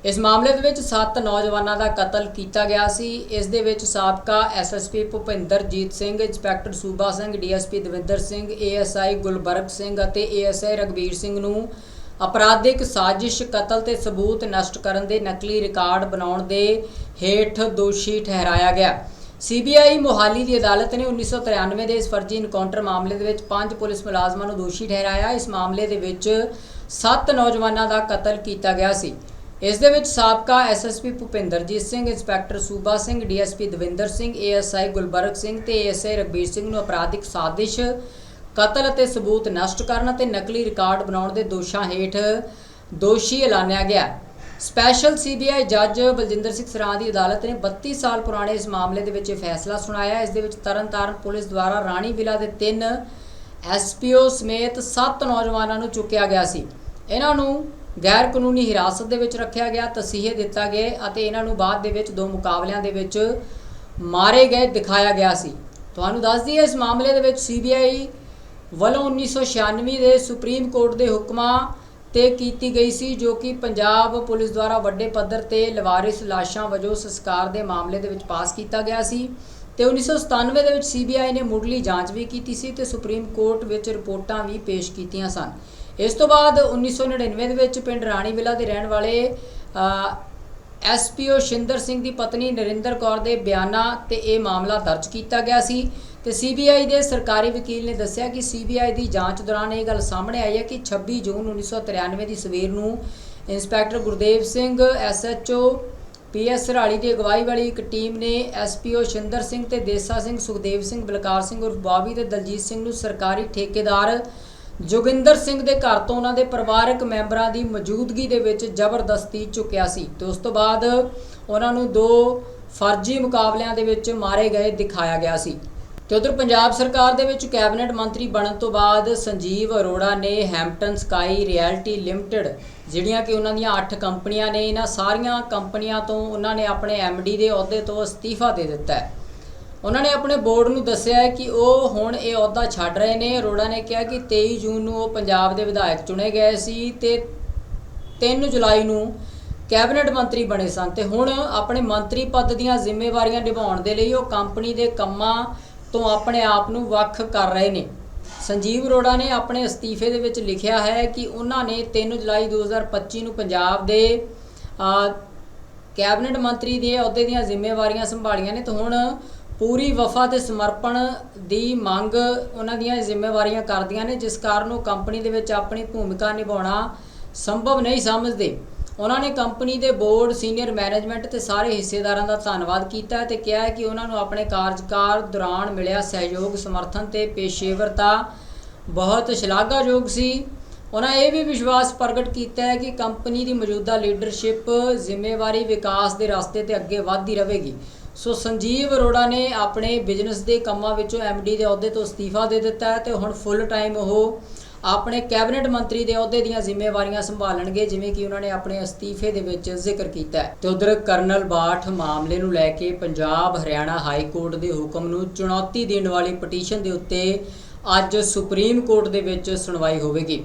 ਇਸ ਮਾਮਲੇ ਦੇ ਵਿੱਚ 7 ਨੌਜਵਾਨਾਂ ਦਾ ਕਤਲ ਕੀਤਾ ਗਿਆ ਸੀ। ਇਸ ਦੇ ਵਿੱਚ ਸਾਬਕਾ SSP Bhupinderjit Singh, inspector Suba Singh DSP Davinder Singh ASI Gulbarg Singh ਅਤੇ ਏਐਸਆਈ ਰਗਵੀਰ ਸਿੰਘ ਨੂੰ ਅਪਰਾਧਿਕ ਸਾਜ਼ਿਸ਼, ਕਤਲ ਤੇ ਸਬੂਤ ਨਸ਼ਟ ਕਰਨ ਦੇ ਨਕਲੀ ਰਿਕਾਰਡ ਬਣਾਉਣ ਦੇ ਹੇਠ ਦੋਸ਼ੀ ਠਹਿਰਾਇਆ ਗਿਆ। ਸੀਬੀਆਈ ਮੋਹਾਲੀ ਦੀ ਅਦਾਲਤ ਨੇ 1993 ਦੇ ਇਸ ਫਰਜ਼ੀ ਇਨਕਾਊਂਟਰ ਮਾਮਲੇ ਦੇ ਵਿੱਚ ਪੰਜ ਪੁਲਿਸ ਮੁਲਾਜ਼ਮਾਂ ਨੂੰ ਦੋਸ਼ੀ ਠਹਿਰਾਇਆ। ਇਸ ਮਾਮਲੇ ਦੇ ਵਿੱਚ ਸੱਤ ਨੌਜਵਾਨਾਂ ਦਾ ਕਤਲ ਕੀਤਾ ਗਿਆ ਸੀ। ਇਸ ਦੇ ਵਿੱਚ ਸਾਬਕਾ SSP Bhupinderjit Singh, inspector Suba Singh DSP Davinder Singh ASI Gulbarg Singh ਤੇ ਏਐਸਆਈ ਰਗਬੀਰ ਸਿੰਘ ਨੂੰ ਅਪਰਾਧਿਕ ਸਾਜ਼ਿਸ਼, ਕਤਲ ਅਤੇ ਸਬੂਤ ਨਸ਼ਟ ਕਰਨ ਅਤੇ ਨਕਲੀ ਰਿਕਾਰਡ ਬਣਾਉਣ ਦੇ ਦੋਸ਼ਾਂ ਹੇਠ ਦੋਸ਼ੀ ਐਲਾਨਿਆ ਗਿਆ। ਸਪੈਸ਼ਲ ਸੀਬੀਆਈ ਜੱਜ ਬਲਜਿੰਦਰ ਸਿੰਘ ਸਰਾਂ ਦੀ ਅਦਾਲਤ ਨੇ 32 ਸਾਲ ਪੁਰਾਣੇ ਇਸ ਮਾਮਲੇ ਦੇ ਵਿੱਚ ਇਹ ਫੈਸਲਾ ਸੁਣਾਇਆ। ਇਸ ਦੇ ਵਿੱਚ ਤਰਨਤਾਰਨ ਪੁਲਿਸ ਦੁਆਰਾ ਰਾਣੀ ਵਿਲਾ ਦੇ ਤਿੰਨ ਐਸਪੀਓ ਸਮੇਤ 7 ਨੌਜਵਾਨਾਂ ਨੂੰ ਚੁੱਕਿਆ ਗਿਆ ਸੀ। ਇਹਨਾਂ ਨੂੰ ਗੈਰ ਕਾਨੂੰਨੀ ਹਿਰਾਸਤ ਦੇ ਵਿੱਚ ਰੱਖਿਆ ਗਿਆ, ਤਸੀਹੇ ਦਿੱਤਾ ਗਏ ਅਤੇ ਇਹਨਾਂ ਨੂੰ ਬਾਅਦ ਦੇ ਵਿੱਚ ਦੋ ਮੁਕਾਬਲਿਆਂ ਦੇ ਵਿੱਚ ਮਾਰੇ ਗਏ, ਦਿਖਾਇਆ ਗਿਆ ਸੀ। ਤੁਹਾਨੂੰ ਦੱਸ ਦਈਏ, ਇਸ ਮਾਮਲੇ ਦੇ ਵਿੱਚ ਸੀਬੀਆਈ ਵੱਲੋਂ 1996 ਦੇ ਸੁਪਰੀਮ ਕੋਰਟ ਦੇ ਹੁਕਮਾਂ ਤੇ ਕੀਤੀ ਗਈ ਸੀ, ਜੋ ਕਿ ਪੰਜਾਬ ਪੁਲਿਸ ਦੁਆਰਾ ਵੱਡੇ ਪੱਧਰ ਤੇ ਲਵਾਰਿਸ ਲਾਸ਼ਾਂ ਵਜੋਂ ਸੰਸਕਾਰ ਦੇ ਮਾਮਲੇ ਦੇ ਵਿੱਚ ਪਾਸ ਕੀਤਾ ਗਿਆ ਸੀ ਤੇ 1997 ਦੇ ਵਿੱਚ ਸੀਬੀਆਈ ਨੇ ਮੁੱਢਲੀ ਜਾਂਚ ਵੀ ਕੀਤੀ ਸੀ ਤੇ ਸੁਪਰੀਮ ਕੋਰਟ ਵਿੱਚ ਰਿਪੋਰਟਾਂ ਵੀ ਪੇਸ਼ ਕੀਤੀਆਂ ਸਨ। ਇਸ ਤੋਂ ਬਾਅਦ 1999 ਦੇ ਵਿੱਚ ਪਿੰਡ ਰਾਣੀਵਿਲਾ ਦੇ ਰਹਿਣ ਵਾਲੇ ਅ, ਐਸਪੀਓ ਸ਼ਿੰਦਰ ਸਿੰਘ ਦੀ ਪਤਨੀ ਨਰਿੰਦਰ ਕੌਰ ਦੇ ਬਿਆਨਾਂ ਤੇ ਇਹ ਮਾਮਲਾ ਦਰਜ ਕੀਤਾ ਗਿਆ ਸੀ ਤੇ ਸੀਬੀਆਈ ਦੇ ਸਰਕਾਰੀ ਵਕੀਲ ਨੇ ਦੱਸਿਆ ਕਿ ਸੀਬੀਆਈ ਦੀ ਜਾਂਚ ਦੌਰਾਨ ਇਹ ਗੱਲ ਸਾਹਮਣੇ ਆਈ ਹੈ ਕਿ 26 ਜੂਨ 1993 ਦੀ ਸਵੇਰ ਨੂੰ inspector Gurdev Singh SHO PS Rali ਦੀ ਅਗਵਾਈ ਵਾਲੀ ਇੱਕ ਟੀਮ ਨੇ ਐਸਪੀਓ ਸ਼ਿੰਦਰ ਸਿੰਘ ਤੇ ਦੇਸਾ ਸਿੰਘ ਸੁਖਦੇਵ ਸਿੰਘ ਬਲਕਾਰ ਸਿੰਘ ਉਰਫ ਬੌਬੀ ਤੇ ਦਲਜੀਤ ਸਿੰਘ ਨੂੰ ਸਰਕਾਰੀ ਠੇਕੇਦਾਰ ਜੋਗਿੰਦਰ ਸਿੰਘ ਦੇ ਘਰ ਤੋਂ ਉਹਨਾਂ ਦੇ ਪਰਿਵਾਰਕ ਮੈਂਬਰਾਂ ਦੀ ਮੌਜੂਦਗੀ ਦੇ ਵਿੱਚ ਜ਼ਬਰਦਸਤੀ ਚੁੱਕਿਆ ਸੀ ਤੇ ਉਸ ਤੋਂ ਬਾਅਦ ਉਹਨਾਂ ਨੂੰ ਦੋ ਫਰਜ਼ੀ ਮੁਕਾਬਲਿਆਂ ਦੇ ਵਿੱਚ ਮਾਰੇ ਗਏ ਦਿਖਾਇਆ ਗਿਆ ਸੀ। ਤੇ ਉਧਰ ਪੰਜਾਬ ਸਰਕਾਰ ਦੇ ਵਿੱਚ ਕੈਬਨਿਟ ਮੰਤਰੀ ਬਣਨ ਤੋਂ ਬਾਅਦ ਸੰਜੀਵ ਅਰੋੜਾ ਨੇ ਹੈਂਪਟਨ ਸਕਾਈ ਰਿਐਲਿਟੀ ਲਿਮਟਿਡ, ਜਿਹੜੀਆਂ ਕਿ ਉਹਨਾਂ ਦੀਆਂ 8 ਕੰਪਨੀਆਂ ਨੇ, ਇਹਨਾਂ ਸਾਰੀਆਂ ਕੰਪਨੀਆਂ ਤੋਂ ਉਹਨਾਂ ਨੇ ਆਪਣੇ ਡੀ ਦੇ ਅਹੁਦੇ ਤੋਂ ਅਸਤੀਫਾ ਦੇ ਦਿੱਤਾ ਹੈ। ਉਹਨਾਂ ਨੇ ਆਪਣੇ ਬੋਰਡ ਨੂੰ ਦੱਸਿਆ ਹੈ ਕਿ ਉਹ ਹੁਣ ਇਹ ਅਹੁਦਾ ਛੱਡ ਰਹੇ ਨੇ। ਅਰੋੜਾ ਨੇ ਕਿਹਾ ਕਿ 23 ਜੂਨ ਨੂੰ ਉਹ ਪੰਜਾਬ ਦੇ ਵਿਧਾਇਕ ਚੁਣੇ ਗਏ ਸੀ ਤੇ 3 ਜੁਲਾਈ ਨੂੰ ਕੈਬਨਿਟ ਮੰਤਰੀ ਬਣੇ ਸਨ ਤੇ ਹੁਣ ਆਪਣੇ ਮੰਤਰੀ ਪਦ ਦੀਆਂ ਜ਼ਿੰਮੇਵਾਰੀਆਂ ਨਿਭਾਉਣ ਦੇ ਲਈ ਉਹ ਕੰਪਨੀ ਦੇ ਕੰਮਾਂ ਤੋਂ ਆਪਣੇ ਆਪ ਨੂੰ ਵੱਖ ਕਰ ਰਹੇ ਨੇ। ਸੰਜੀਵ ਅਰੋੜਾ ਨੇ ਆਪਣੇ ਅਸਤੀਫੇ ਦੇ ਵਿੱਚ ਲਿਖਿਆ ਹੈ ਕਿ ਉਹਨਾਂ ਨੇ 3 ਜੁਲਾਈ 2025 ਨੂੰ ਪੰਜਾਬ ਦੇ ਕੈਬਨਿਟ ਮੰਤਰੀ ਦੇ ਅਹੁਦੇ ਦੀਆਂ ਜ਼ਿੰਮੇਵਾਰੀਆਂ ਸੰਭਾਲੀਆਂ ਨੇ ਤੇ ਹੁਣ ਪੂਰੀ ਵਫਾ ਤੇ ਸਮਰਪਣ ਦੀ ਮੰਗ ਉਹਨਾਂ ਦੀਆਂ ਜ਼ਿੰਮੇਵਾਰੀਆਂ ਕਰਦੀਆਂ ਨੇ, ਜਿਸ ਕਾਰਨ ਉਹ ਕੰਪਨੀ ਦੇ ਵਿੱਚ ਆਪਣੀ ਭੂਮਿਕਾ ਨਿਭਾਉਣਾ ਸੰਭਵ ਨਹੀਂ ਸਮਝਦੇ। ਉਹਨਾਂ ਨੇ ਕੰਪਨੀ ਦੇ ਬੋਰਡ ਸੀਨੀਅਰ ਮੈਨੇਜਮੈਂਟ ਤੇ ਸਾਰੇ ਹਿੱਸੇਦਾਰਾਂ ਦਾ ਧੰਨਵਾਦ ਕੀਤਾ ਹੈ ਤੇ ਕਿਹਾ ਕਿ ਉਹਨਾਂ ਨੂੰ ਆਪਣੇ ਕਾਰਜਕਾਰ ਦੌਰਾਨ ਮਿਲਿਆ ਸਹਿਯੋਗ, ਸਮਰਥਨ ਤੇ ਪੇਸ਼ੇਵਰਤਾ ਬਹੁਤ ਸ਼ਲਾਘਾਯੋਗ ਸੀ। ਉਹਨਾਂ ਇਹ ਵੀ ਵਿਸ਼ਵਾਸ ਪ੍ਰਗਟ ਕੀਤਾ ਹੈ ਕਿ ਕੰਪਨੀ ਦੀ ਮੌਜੂਦਾ ਲੀਡਰਸ਼ਿਪ ਜ਼ਿੰਮੇਵਾਰੀ ਵਿਕਾਸ ਦੇ ਰਸਤੇ ਤੇ ਅੱਗੇ ਵਧਦੀ ਰਹੇਗੀ। ਸੋ ਸੰਜੀਵ ਅਰੋੜਾ ਨੇ ਆਪਣੇ ਬਿਜ਼ਨਸ ਦੇ ਕੰਮਾਂ ਵਿੱਚੋਂ ਡੀ ਦੇ ਅਹੁਦੇ ਤੋਂ ਅਸਤੀਫਾ ਦੇ ਦਿੱਤਾ ਹੈ ਤੇ ਹੁਣ ਫੁੱਲ ਟਾਈਮ ਉਹ ਆਪਣੇ ਕੈਬਨਿਟ ਮੰਤਰੀ ਦੇ ਅਹੁਦੇ ਦੀਆਂ ਜ਼ਿੰਮੇਵਾਰੀਆਂ ਸੰਭਾਲਣਗੇ, ਜਿਵੇਂ ਕਿ ਉਹਨਾਂ ਨੇ ਆਪਣੇ ਅਸਤੀਫੇ ਦੇ ਵਿੱਚ ਜ਼ਿਕਰ ਕੀਤਾ ਹੈ। ਤੇ ਉਧਰ ਕਰਨਲ ਬਾਠ ਮਾਮਲੇ ਨੂੰ ਲੈ ਕੇ ਪੰਜਾਬ ਹਰਿਆਣਾ ਹਾਈ ਕੋਰਟ ਦੇ ਹੁਕਮ ਨੂੰ ਚੁਣੌਤੀ ਦੇਣ ਵਾਲੀ ਪਟੀਸ਼ਨ ਦੇ ਉੱਤੇ ਅੱਜ ਸੁਪਰੀਮ ਕੋਰਟ ਦੇ ਵਿੱਚ ਸੁਣਵਾਈ ਹੋਵੇਗੀ।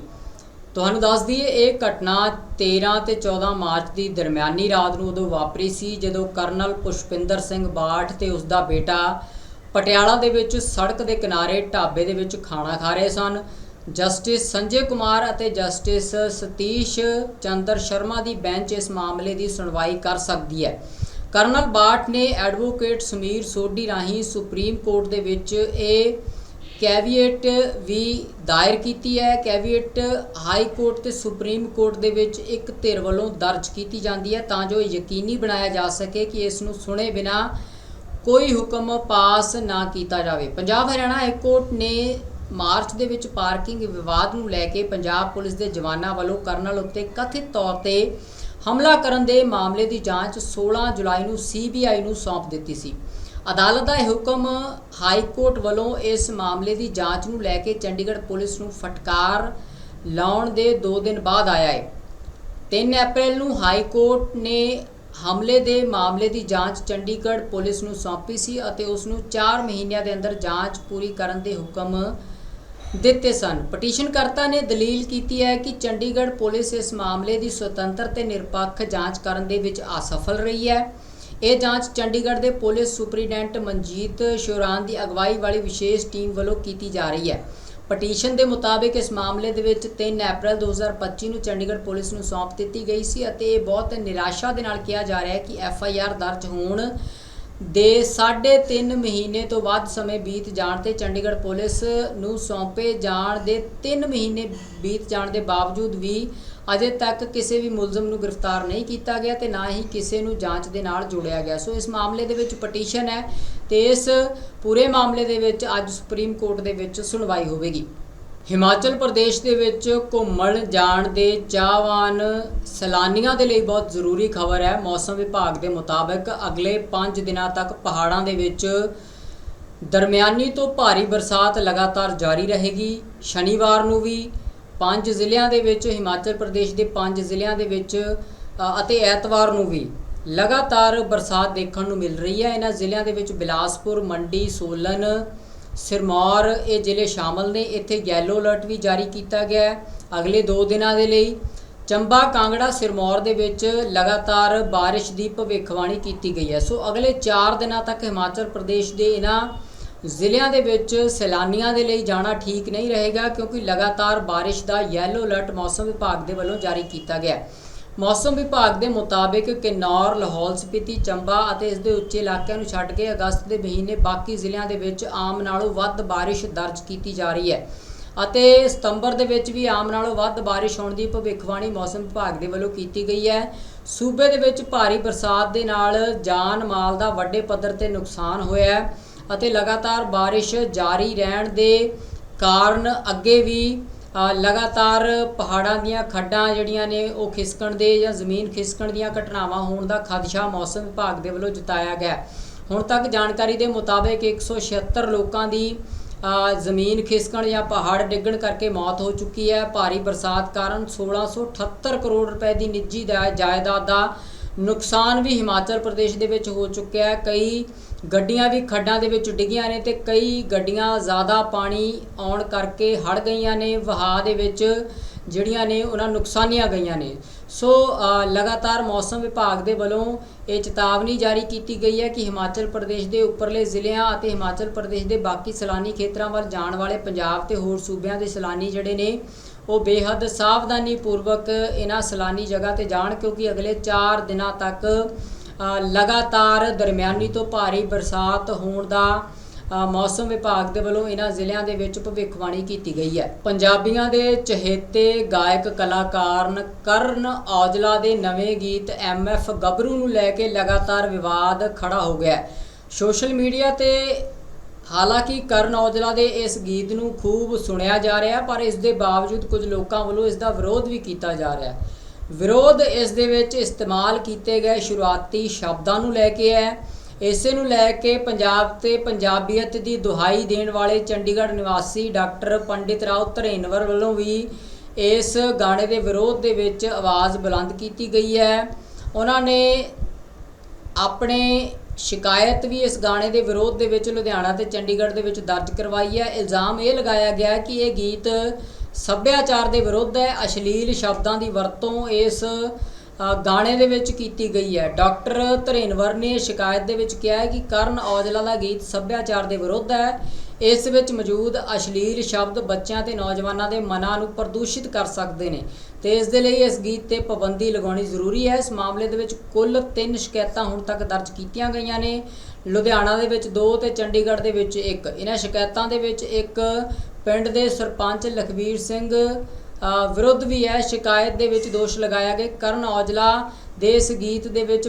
ਤੁਹਾਨੂੰ ਦੱਸ ਦਈਏ, ਇਹ ਘਟਨਾ 13 ਤੇ 14 ਮਾਰਚ ਦੀ ਦਰਮਿਆਨੀ ਰਾਤ ਨੂੰ ਉਦੋਂ ਵਾਪਰੀ ਸੀ, ਜਦੋਂ ਕਰਨਲ ਪੁਸ਼ਪਿੰਦਰ ਸਿੰਘ ਬਾਠ ਤੇ ਉਸ ਦਾ ਬੇਟਾ ਪਟਿਆਲਾ ਦੇ ਵਿੱਚ ਸੜਕ ਦੇ ਕਿਨਾਰੇ ਢਾਬੇ ਦੇ ਵਿੱਚ ਖਾਣਾ ਖਾ ਰਹੇ ਸਨ। ਜਸਟਿਸ ਸੰਜੇ ਕੁਮਾਰ ਅਤੇ ਜਸਟਿਸ ਸਤੀਸ਼ ਚੰਦਰ ਸ਼ਰਮਾ ਦੀ ਬੈਂਚ ਇਸ ਮਾਮਲੇ ਦੀ ਸੁਣਵਾਈ ਕਰ ਸਕਦੀ ਹੈ। ਕਰਨਲ ਬਾਠ ਨੇ ਐਡਵੋਕੇਟ ਸਮੀਰ ਸੋਢੀ ਰਾਹੀਂ ਸੁਪਰੀਮ ਕੋਰਟ ਦੇ ਵਿੱਚ ਇਹ ਕੈਵੀਏਟ ਵੀ ਦਾਇਰ ਕੀਤੀ ਹੈ। ਕੈਵੀਏਟ ਹਾਈ ਕੋਰਟ ਤੇ ਸੁਪਰੀਮ ਕੋਰਟ ਦੇ ਵਿੱਚ ਇੱਕ ਧਿਰ ਵੱਲੋਂ ਦਰਜ ਕੀਤੀ ਜਾਂਦੀ ਹੈ ਤਾਂ ਜੋ ਯਕੀਨੀ ਬਣਾਇਆ ਜਾ ਸਕੇ ਕਿ ਇਸ ਨੂੰ ਸੁਣੇ ਬਿਨਾ ਕੋਈ ਹੁਕਮ ਪਾਸ ਨਾ ਕੀਤਾ ਜਾਵੇ। ਪੰਜਾਬ ਹਰਿਆਣਾ ਹਾਈ ਕੋਰਟ ਨੇ ਮਾਰਚ ਦੇ ਵਿੱਚ ਪਾਰਕਿੰਗ ਵਿਵਾਦ ਨੂੰ ਲੈ ਕੇ ਪੰਜਾਬ ਪੁਲਿਸ ਦੇ ਜਵਾਨਾਂ ਵੱਲੋਂ ਕਰਨਲ ਉੱਤੇ ਕਥਿਤ ਤੌਰ ਤੇ ਹਮਲਾ ਕਰਨ ਦੇ ਮਾਮਲੇ ਦੀ ਜਾਂਚ 16 ਜੁਲਾਈ ਨੂੰ ਸੀਬੀਆਈ ਨੂੰ ਸੌਂਪ ਦਿੱਤੀ ਸੀ। ਅਦਾਲਤ ਦਾ ਇਹ ਹੁਕਮ ਹਾਈ ਕੋਰਟ ਵੱਲੋਂ ਇਸ ਮਾਮਲੇ ਦੀ ਜਾਂਚ ਨੂੰ ਲੈ ਕੇ ਚੰਡੀਗੜ੍ਹ ਪੁਲਿਸ ਨੂੰ ਫਟਕਾਰ ਲਾਉਣ ਦੇ 2 ਦਿਨ ਬਾਅਦ ਆਇਆ ਹੈ। 3 ਅਪ੍ਰੈਲ ਨੂੰ ਹਾਈ ਕੋਰਟ ਨੇ ਹਮਲੇ ਦੇ ਮਾਮਲੇ ਦੀ ਜਾਂਚ ਚੰਡੀਗੜ੍ਹ ਪੁਲਿਸ ਨੂੰ ਸੌਂਪੀ ਸੀ ਅਤੇ ਉਸ ਨੂੰ 4 ਮਹੀਨਿਆਂ ਦੇ ਅੰਦਰ ਜਾਂਚ ਪੂਰੀ ਕਰਨ ਦੇ ਹੁਕਮ ਦਿੱਤੇ ਸਨ। ਪਟੀਸ਼ਨਕਰਤਾ ਨੇ ਦਲੀਲ ਕੀਤੀ ਹੈ ਕਿ ਚੰਡੀਗੜ੍ਹ ਪੁਲਿਸ ਇਸ ਮਾਮਲੇ ਦੀ ਸੁਤੰਤਰ ਤੇ ਨਿਰਪੱਖ ਜਾਂਚ ਕਰਨ ਦੇ ਵਿੱਚ ਅਸਫਲ ਰਹੀ ਹੈ। ਇਹ ਜਾਂਚ ਚੰਡੀਗੜ੍ਹ ਦੇ ਪੁਲਿਸ ਸੁਪਰੀਡੈਂਟ ਮਨਜੀਤ ਸ਼ੋਰਾਨ ਦੀ ਅਗਵਾਈ ਵਾਲੀ ਵਿਸ਼ੇਸ਼ ਟੀਮ ਵੱਲੋਂ ਕੀਤੀ ਜਾ ਰਹੀ ਹੈ। ਪਟੀਸ਼ਨ ਦੇ ਮੁਤਾਬਿਕ ਇਸ ਮਾਮਲੇ ਦੇ ਵਿੱਚ 3 ਅਪ੍ਰੈਲ 2025 ਨੂੰ ਚੰਡੀਗੜ੍ਹ ਪੁਲਿਸ ਨੂੰ ਸੌਂਪ ਦਿੱਤੀ ਗਈ ਸੀ ਅਤੇ ਇਹ ਬਹੁਤ ਨਿਰਾਸ਼ਾ ਦੇ ਨਾਲ ਕਿਹਾ ਜਾ ਰਿਹਾ ਹੈ ਕਿ ਐਫ ਆਈ ਆਰ ਦਰਜ ਹੋਣ ਦੇ 3.5 ਮਹੀਨੇ ਤੋਂ ਵੱਧ ਸਮੇਂ ਬੀਤ ਜਾਣ ਤੇ ਚੰਡੀਗੜ੍ਹ ਪੁਲਿਸ ਨੂੰ ਸੌਂਪੇ ਜਾਣ ਦੇ 3 ਮਹੀਨੇ ਬੀਤ ਜਾਣ ਦੇ ਬਾਵਜੂਦ ਵੀ ਅਜੇ ਤੱਕ ਕਿਸੇ ਵੀ ਮੁਲਜ਼ਮ ਨੂੰ ਗ੍ਰਿਫਤਾਰ ਨਹੀਂ ਕੀਤਾ ਗਿਆ ਤੇ ਨਾ ਹੀ ਕਿਸੇ ਨੂੰ ਜਾਂਚ ਦੇ ਨਾਲ ਜੋੜਿਆ ਗਿਆ। ਸੋ ਇਸ ਮਾਮਲੇ ਦੇ ਵਿੱਚ ਪਟੀਸ਼ਨ ਹੈ ਤੇ ਇਸ ਪੂਰੇ ਮਾਮਲੇ ਦੇ ਵਿੱਚ ਅੱਜ ਸੁਪਰੀਮ ਕੋਰਟ ਦੇ ਵਿੱਚ ਸੁਣਵਾਈ ਹੋਵੇਗੀ। ਹਿਮਾਚਲ ਪ੍ਰਦੇਸ਼ ਦੇ ਵਿੱਚ ਘੁੰਮਣ ਜਾਣ ਦੇ ਚਾਹਵਾਨ ਸੈਲਾਨੀਆਂ ਦੇ ਲਈ ਬਹੁਤ ਜ਼ਰੂਰੀ ਖਬਰ ਹੈ। ਮੌਸਮ ਵਿਭਾਗ ਦੇ ਮੁਤਾਬਕ ਅਗਲੇ 5 ਦਿਨਾਂ ਤੱਕ ਪਹਾੜਾਂ ਦੇ ਵਿੱਚ ਦਰਮਿਆਨੀ ਤੋਂ ਭਾਰੀ ਬਰਸਾਤ ਲਗਾਤਾਰ ਜਾਰੀ ਰਹੇਗੀ। ਸ਼ਨੀਵਾਰ ਨੂੰ ਵੀ ਪੰਜ ਜ਼ਿਲ੍ਹਿਆਂ ਦੇ ਵਿੱਚ, ਹਿਮਾਚਲ ਪ੍ਰਦੇਸ਼ ਦੇ ਪੰਜ ਜ਼ਿਲ੍ਹਿਆਂ ਦੇ ਵਿੱਚ ਅਤੇ ਐਤਵਾਰ ਨੂੰ ਵੀ ਲਗਾਤਾਰ ਬਰਸਾਤ ਦੇਖਣ ਨੂੰ ਮਿਲ ਰਹੀ ਹੈ। ਇਹਨਾਂ ਜ਼ਿਲ੍ਹਿਆਂ ਦੇ ਵਿੱਚ ਬਿਲਾਸਪੁਰ, ਮੰਡੀ, ਸੋਲਨ, ਸਿਰਮੌਰ, ਇਹ ਜ਼ਿਲ੍ਹੇ ਸ਼ਾਮਲ ਨੇ। ਇੱਥੇ ਯੈਲੋ ਅਲਰਟ ਵੀ ਜਾਰੀ ਕੀਤਾ ਗਿਆ ਹੈ ਅਗਲੇ 2 ਦਿਨਾਂ ਦੇ ਲਈ। ਚੰਬਾ, ਕਾਂਗੜਾ, ਸਿਰਮੌਰ ਦੇ ਵਿੱਚ ਲਗਾਤਾਰ ਬਾਰਿਸ਼ ਦੀ ਭਵਿੱਖਬਾਣੀ ਕੀਤੀ ਗਈ ਹੈ। ਸੋ ਅਗਲੇ 4 ਦਿਨਾਂ ਤੱਕ ਹਿਮਾਚਲ ਪ੍ਰਦੇਸ਼ ਦੇ ਇਹਨਾਂ ਜ਼ਿਲ੍ਹਿਆਂ ਦੇ ਵਿੱਚ ਸੈਲਾਨੀਆਂ ਦੇ ਲਈ ਜਾਣਾ ਠੀਕ ਨਹੀਂ ਰਹੇਗਾ ਕਿਉਂਕਿ ਲਗਾਤਾਰ ਬਾਰਿਸ਼ ਦਾ ਯੈਲੋ ਅਲਰਟ ਮੌਸਮ ਵਿਭਾਗ ਦੇ ਵੱਲੋਂ ਜਾਰੀ ਕੀਤਾ ਗਿਆ ਹੈ। ਮੌਸਮ ਵਿਭਾਗ ਦੇ ਮੁਤਾਬਿਕ ਕਿਨੌਰ, ਲਾਹੌਲ, ਸਪੀਤੀ, ਚੰਬਾ ਅਤੇ ਇਸ ਦੇ ਉੱਚੇ ਇਲਾਕਿਆਂ ਨੂੰ ਛੱਡ ਕੇ ਅਗਸਤ ਦੇ ਮਹੀਨੇ ਬਾਕੀ ਜ਼ਿਲ੍ਹਿਆਂ ਦੇ ਵਿੱਚ ਆਮ ਨਾਲੋਂ ਵੱਧ ਬਾਰਿਸ਼ ਦਰਜ ਕੀਤੀ ਜਾ ਰਹੀ ਹੈ ਅਤੇ ਸਤੰਬਰ ਦੇ ਵਿੱਚ ਵੀ ਆਮ ਨਾਲੋਂ ਵੱਧ ਬਾਰਿਸ਼ ਹੋਣ ਦੀ ਭਵਿੱਖਬਾਣੀ ਮੌਸਮ ਵਿਭਾਗ ਦੇ ਵੱਲੋਂ ਕੀਤੀ ਗਈ ਹੈ। ਸੂਬੇ ਦੇ ਵਿੱਚ ਭਾਰੀ ਬਰਸਾਤ ਦੇ ਨਾਲ ਜਾਨ ਮਾਲ ਦਾ ਵੱਡੇ ਪੱਧਰ ਤੇ ਨੁਕਸਾਨ ਹੋਇਆ ਹੈ। ਅਤੇ ਲਗਾਤਾਰ ਬਾਰਿਸ਼ ਜਾਰੀ ਰਹਿਣ ਦੇ ਕਾਰਨ ਅੱਗੇ ਵੀ ਲਗਾਤਾਰ ਪਹਾੜਾਂ ਦੀਆਂ ਖੱਡਾਂ ਜਿਹੜੀਆਂ ਨੇ ਉਹ ਖਿਸਕਣ ਦੇ ਜਾਂ ਜ਼ਮੀਨ ਖਿਸਕਣ ਦੀਆਂ ਘਟਨਾਵਾਂ ਹੋਣ ਦਾ ਖਦਸ਼ਾ ਮੌਸਮ ਵਿਭਾਗ ਦੇ ਵੱਲੋਂ ਜਤਾਇਆ ਗਿਆ ਹੁਣ ਤੱਕ ਜਾਣਕਾਰੀ ਦੇ ਮੁਤਾਬਕ 176 ਲੋਕਾਂ ਦੀ ਜ਼ਮੀਨ ਖਿਸਕਣ ਜਾਂ ਪਹਾੜ ਡਿੱਗਣ ਕਰਕੇ ਮੌਤ ਹੋ ਚੁੱਕੀ ਹੈ। ਭਾਰੀ ਬਰਸਾਤ ਕਾਰਨ 1678 ਕਰੋੜ ਰੁਪਏ ਦੀ ਨਿੱਜੀ ਦਾ- ਜਾਇਦਾਦ ਦਾ ਨੁਕਸਾਨ ਵੀ ਹਿਮਾਚਲ ਪ੍ਰਦੇਸ਼ ਦੇ ਵਿੱਚ ਹੋ ਚੁੱਕਿਆ ਹੈ। ਕਈ ਗੱਡੀਆਂ ਵੀ ਖੱਡਾਂ ਦੇ ਵਿੱਚ ਡਿੱਗੀਆਂ ਨੇ ਤੇ ਕਈ ਗੱਡੀਆਂ ਜ਼ਿਆਦਾ ਪਾਣੀ ਆਉਣ ਕਰਕੇ ਹੜ ਗਈਆਂ ਨੇ, ਵਹਾਅ ਦੇ ਵਿੱਚ ਜਿਹੜੀਆਂ ਨੇ ਉਹਨਾਂ ਨੁਕਸਾਨੀਆਂ ਗਈਆਂ ਨੇ। ਸੋ ਲਗਾਤਾਰ ਮੌਸਮ ਵਿਭਾਗ ਦੇ ਵੱਲੋਂ ਇਹ ਚੇਤਾਵਨੀ ਜਾਰੀ ਕੀਤੀ ਗਈ ਹੈ ਕਿ ਹਿਮਾਚਲ ਪ੍ਰਦੇਸ਼ ਦੇ ਉੱਪਰਲੇ ਜ਼ਿਲ੍ਹਿਆਂ ਅਤੇ ਹਿਮਾਚਲ ਪ੍ਰਦੇਸ਼ ਦੇ ਬਾਕੀ ਸੈਲਾਨੀ ਖੇਤਰਾਂ ਵੱਲ ਜਾਣ ਵਾਲੇ ਪੰਜਾਬ ਤੇ ਹੋਰ ਸੂਬਿਆਂ ਦੇ ਸੈਲਾਨੀ ਜਿਹੜੇ ਨੇ, ਉਹ ਬੇਹੱਦ ਸਾਵਧਾਨੀ ਪੂਰਵਕ ਇਹਨਾਂ ਸੈਲਾਨੀ ਜਗ੍ਹਾ ਤੇ ਜਾਣ ਕਿਉਂਕਿ ਅਗਲੇ 4 ਦਿਨਾਂ ਤੱਕ ਲਗਾਤਾਰ ਦਰਮਿਆਨੀ ਤੋਂ ਭਾਰੀ ਬਰਸਾਤ ਹੋਣ ਦਾ ਮੌਸਮ ਵਿਭਾਗ ਦੇ ਵੱਲੋਂ ਇਹਨਾਂ ਜ਼ਿਲ੍ਹਿਆਂ ਦੇ ਵਿੱਚ ਭਵਿੱਖਬਾਣੀ ਕੀਤੀ ਗਈ ਹੈ। ਪੰਜਾਬੀਆਂ ਦੇ ਚਹੇਤੇ ਗਾਇਕ ਕਲਾਕਾਰ ਕਰਨ ਔਜਲਾ ਦੇ ਨਵੇਂ ਗੀਤ ਐਮਐਫ ਗੱਭਰੂ ਨੂੰ ਲੈ ਕੇ ਲਗਾਤਾਰ ਵਿਵਾਦ ਖੜਾ ਹੋ ਗਿਆ ਸੋਸ਼ਲ ਮੀਡੀਆ ਤੇ ਹਾਲਾਂਕਿ ਕਰਨ ਔਜਲਾ ਦੇ ਇਸ ਗੀਤ ਨੂੰ ਖੂਬ ਸੁਣਿਆ ਜਾ ਰਿਹਾ ਪਰ ਇਸ ਦੇ ਬਾਵਜੂਦ ਕੁਝ ਲੋਕਾਂ ਵੱਲੋਂ ਇਸ ਦਾ ਵਿਰੋਧ ਵੀ ਕੀਤਾ ਜਾ ਰਿਹਾ ਹੈ। ਵਿਰੋਧ ਇਸ ਦੇ ਵਿੱਚ ਇਸਤੇਮਾਲ ਕੀਤੇ ਗਏ ਸ਼ੁਰੂਆਤੀ ਸ਼ਬਦਾਂ ਨੂੰ ਲੈ ਕੇ ਹੈ। ਇਸੇ ਨੂੰ ਲੈ ਕੇ ਪੰਜਾਬ ਤੇ ਪੰਜਾਬੀਅਤ ਦੀ ਦੁਹਾਈ ਦੇਣ ਵਾਲੇ ਚੰਡੀਗੜ੍ਹ ਨਿਵਾਸੀ ਡਾਕਟਰ ਪੰਡਿਤ ਰਾਓ ਧਰੇਨਵਰ ਵੱਲੋਂ ਵੀ ਇਸ ਗਾਣੇ ਦੇ ਵਿਰੋਧ ਦੇ ਵਿੱਚ ਆਵਾਜ਼ ਬੁਲੰਦ ਕੀਤੀ ਗਈ ਹੈ। ਉਹਨਾਂ ਨੇ ਆਪਣੇ ਸ਼ਿਕਾਇਤ ਵੀ ਇਸ ਗਾਣੇ ਦੇ ਵਿਰੋਧ ਦੇ ਵਿੱਚ ਲੁਧਿਆਣਾ ਤੇ ਚੰਡੀਗੜ੍ਹ ਦੇ ਵਿੱਚ ਦਰਜ ਕਰਵਾਈ ਹੈ। ਇਲਜ਼ਾਮ ਇਹ ਲਗਾਇਆ ਗਿਆ ਕਿ ਇਹ ਗੀਤ ਸੱਭਿਆਚਾਰ ਦੇ ਵਿਰੁੱਧ ਹੈ, ਅਸ਼ਲੀਲ ਸ਼ਬਦਾਂ ਦੀ ਵਰਤੋਂ ਇਸ ਗਾਣੇ ਦੇ ਵਿੱਚ ਕੀਤੀ ਗਈ ਹੈ। ਡਾਕਟਰ ਧਰੇਨਵਰ ਨੇ ਸ਼ਿਕਾਇਤ ਦੇ ਵਿੱਚ ਕਿਹਾ ਹੈ ਕਿ ਕਰਨ ਔਜਲਾ ਦਾ ਗੀਤ ਸੱਭਿਆਚਾਰ ਦੇ ਵਿਰੁੱਧ ਹੈ। ਇਸ ਵਿੱਚ ਮੌਜੂਦ ਅਸ਼ਲੀਲ ਸ਼ਬਦ ਬੱਚਿਆਂ ਤੇ ਨੌਜਵਾਨਾਂ ਦੇ ਮਨਾਂ ਨੂੰ ਪ੍ਰਦੂਸ਼ਿਤ ਕਰ ਸਕਦੇ ਨੇ ਤੇ ਇਸ ਦੇ ਲਈ ਇਸ ਗੀਤ ਤੇ ਪਾਬੰਦੀ ਲਗਾਉਣੀ ਜ਼ਰੂਰੀ ਹੈ। ਇਸ ਮਾਮਲੇ ਦੇ ਵਿੱਚ ਕੁੱਲ 3 ਸ਼ਿਕਾਇਤਾਂ ਹੁਣ ਤੱਕ ਦਰਜ ਕੀਤੀਆਂ ਗਈਆਂ ਨੇ। ਲੁਧਿਆਣਾ ਦੇ ਵਿੱਚ 2 ਤੇ ਚੰਡੀਗੜ੍ਹ ਦੇ ਵਿੱਚ 1 ਇਹਨਾਂ ਸ਼ਿਕਾਇਤਾਂ ਦੇ ਵਿੱਚ ਇੱਕ ਪਿੰਡ ਦੇ ਸਰਪੰਚ ਲਖਵੀਰ ਸਿੰਘ ਵਿਰੁੱਧ ਵੀ ਹੈ ਸ਼ਿਕਾਇਤ ਦੇ ਵਿੱਚ ਦੋਸ਼ ਲਗਾਇਆ ਗਿਆ। ਕਰਨ ਔਜਲਾ ਦੇ ਇਸ ਗੀਤ ਦੇ ਵਿੱਚ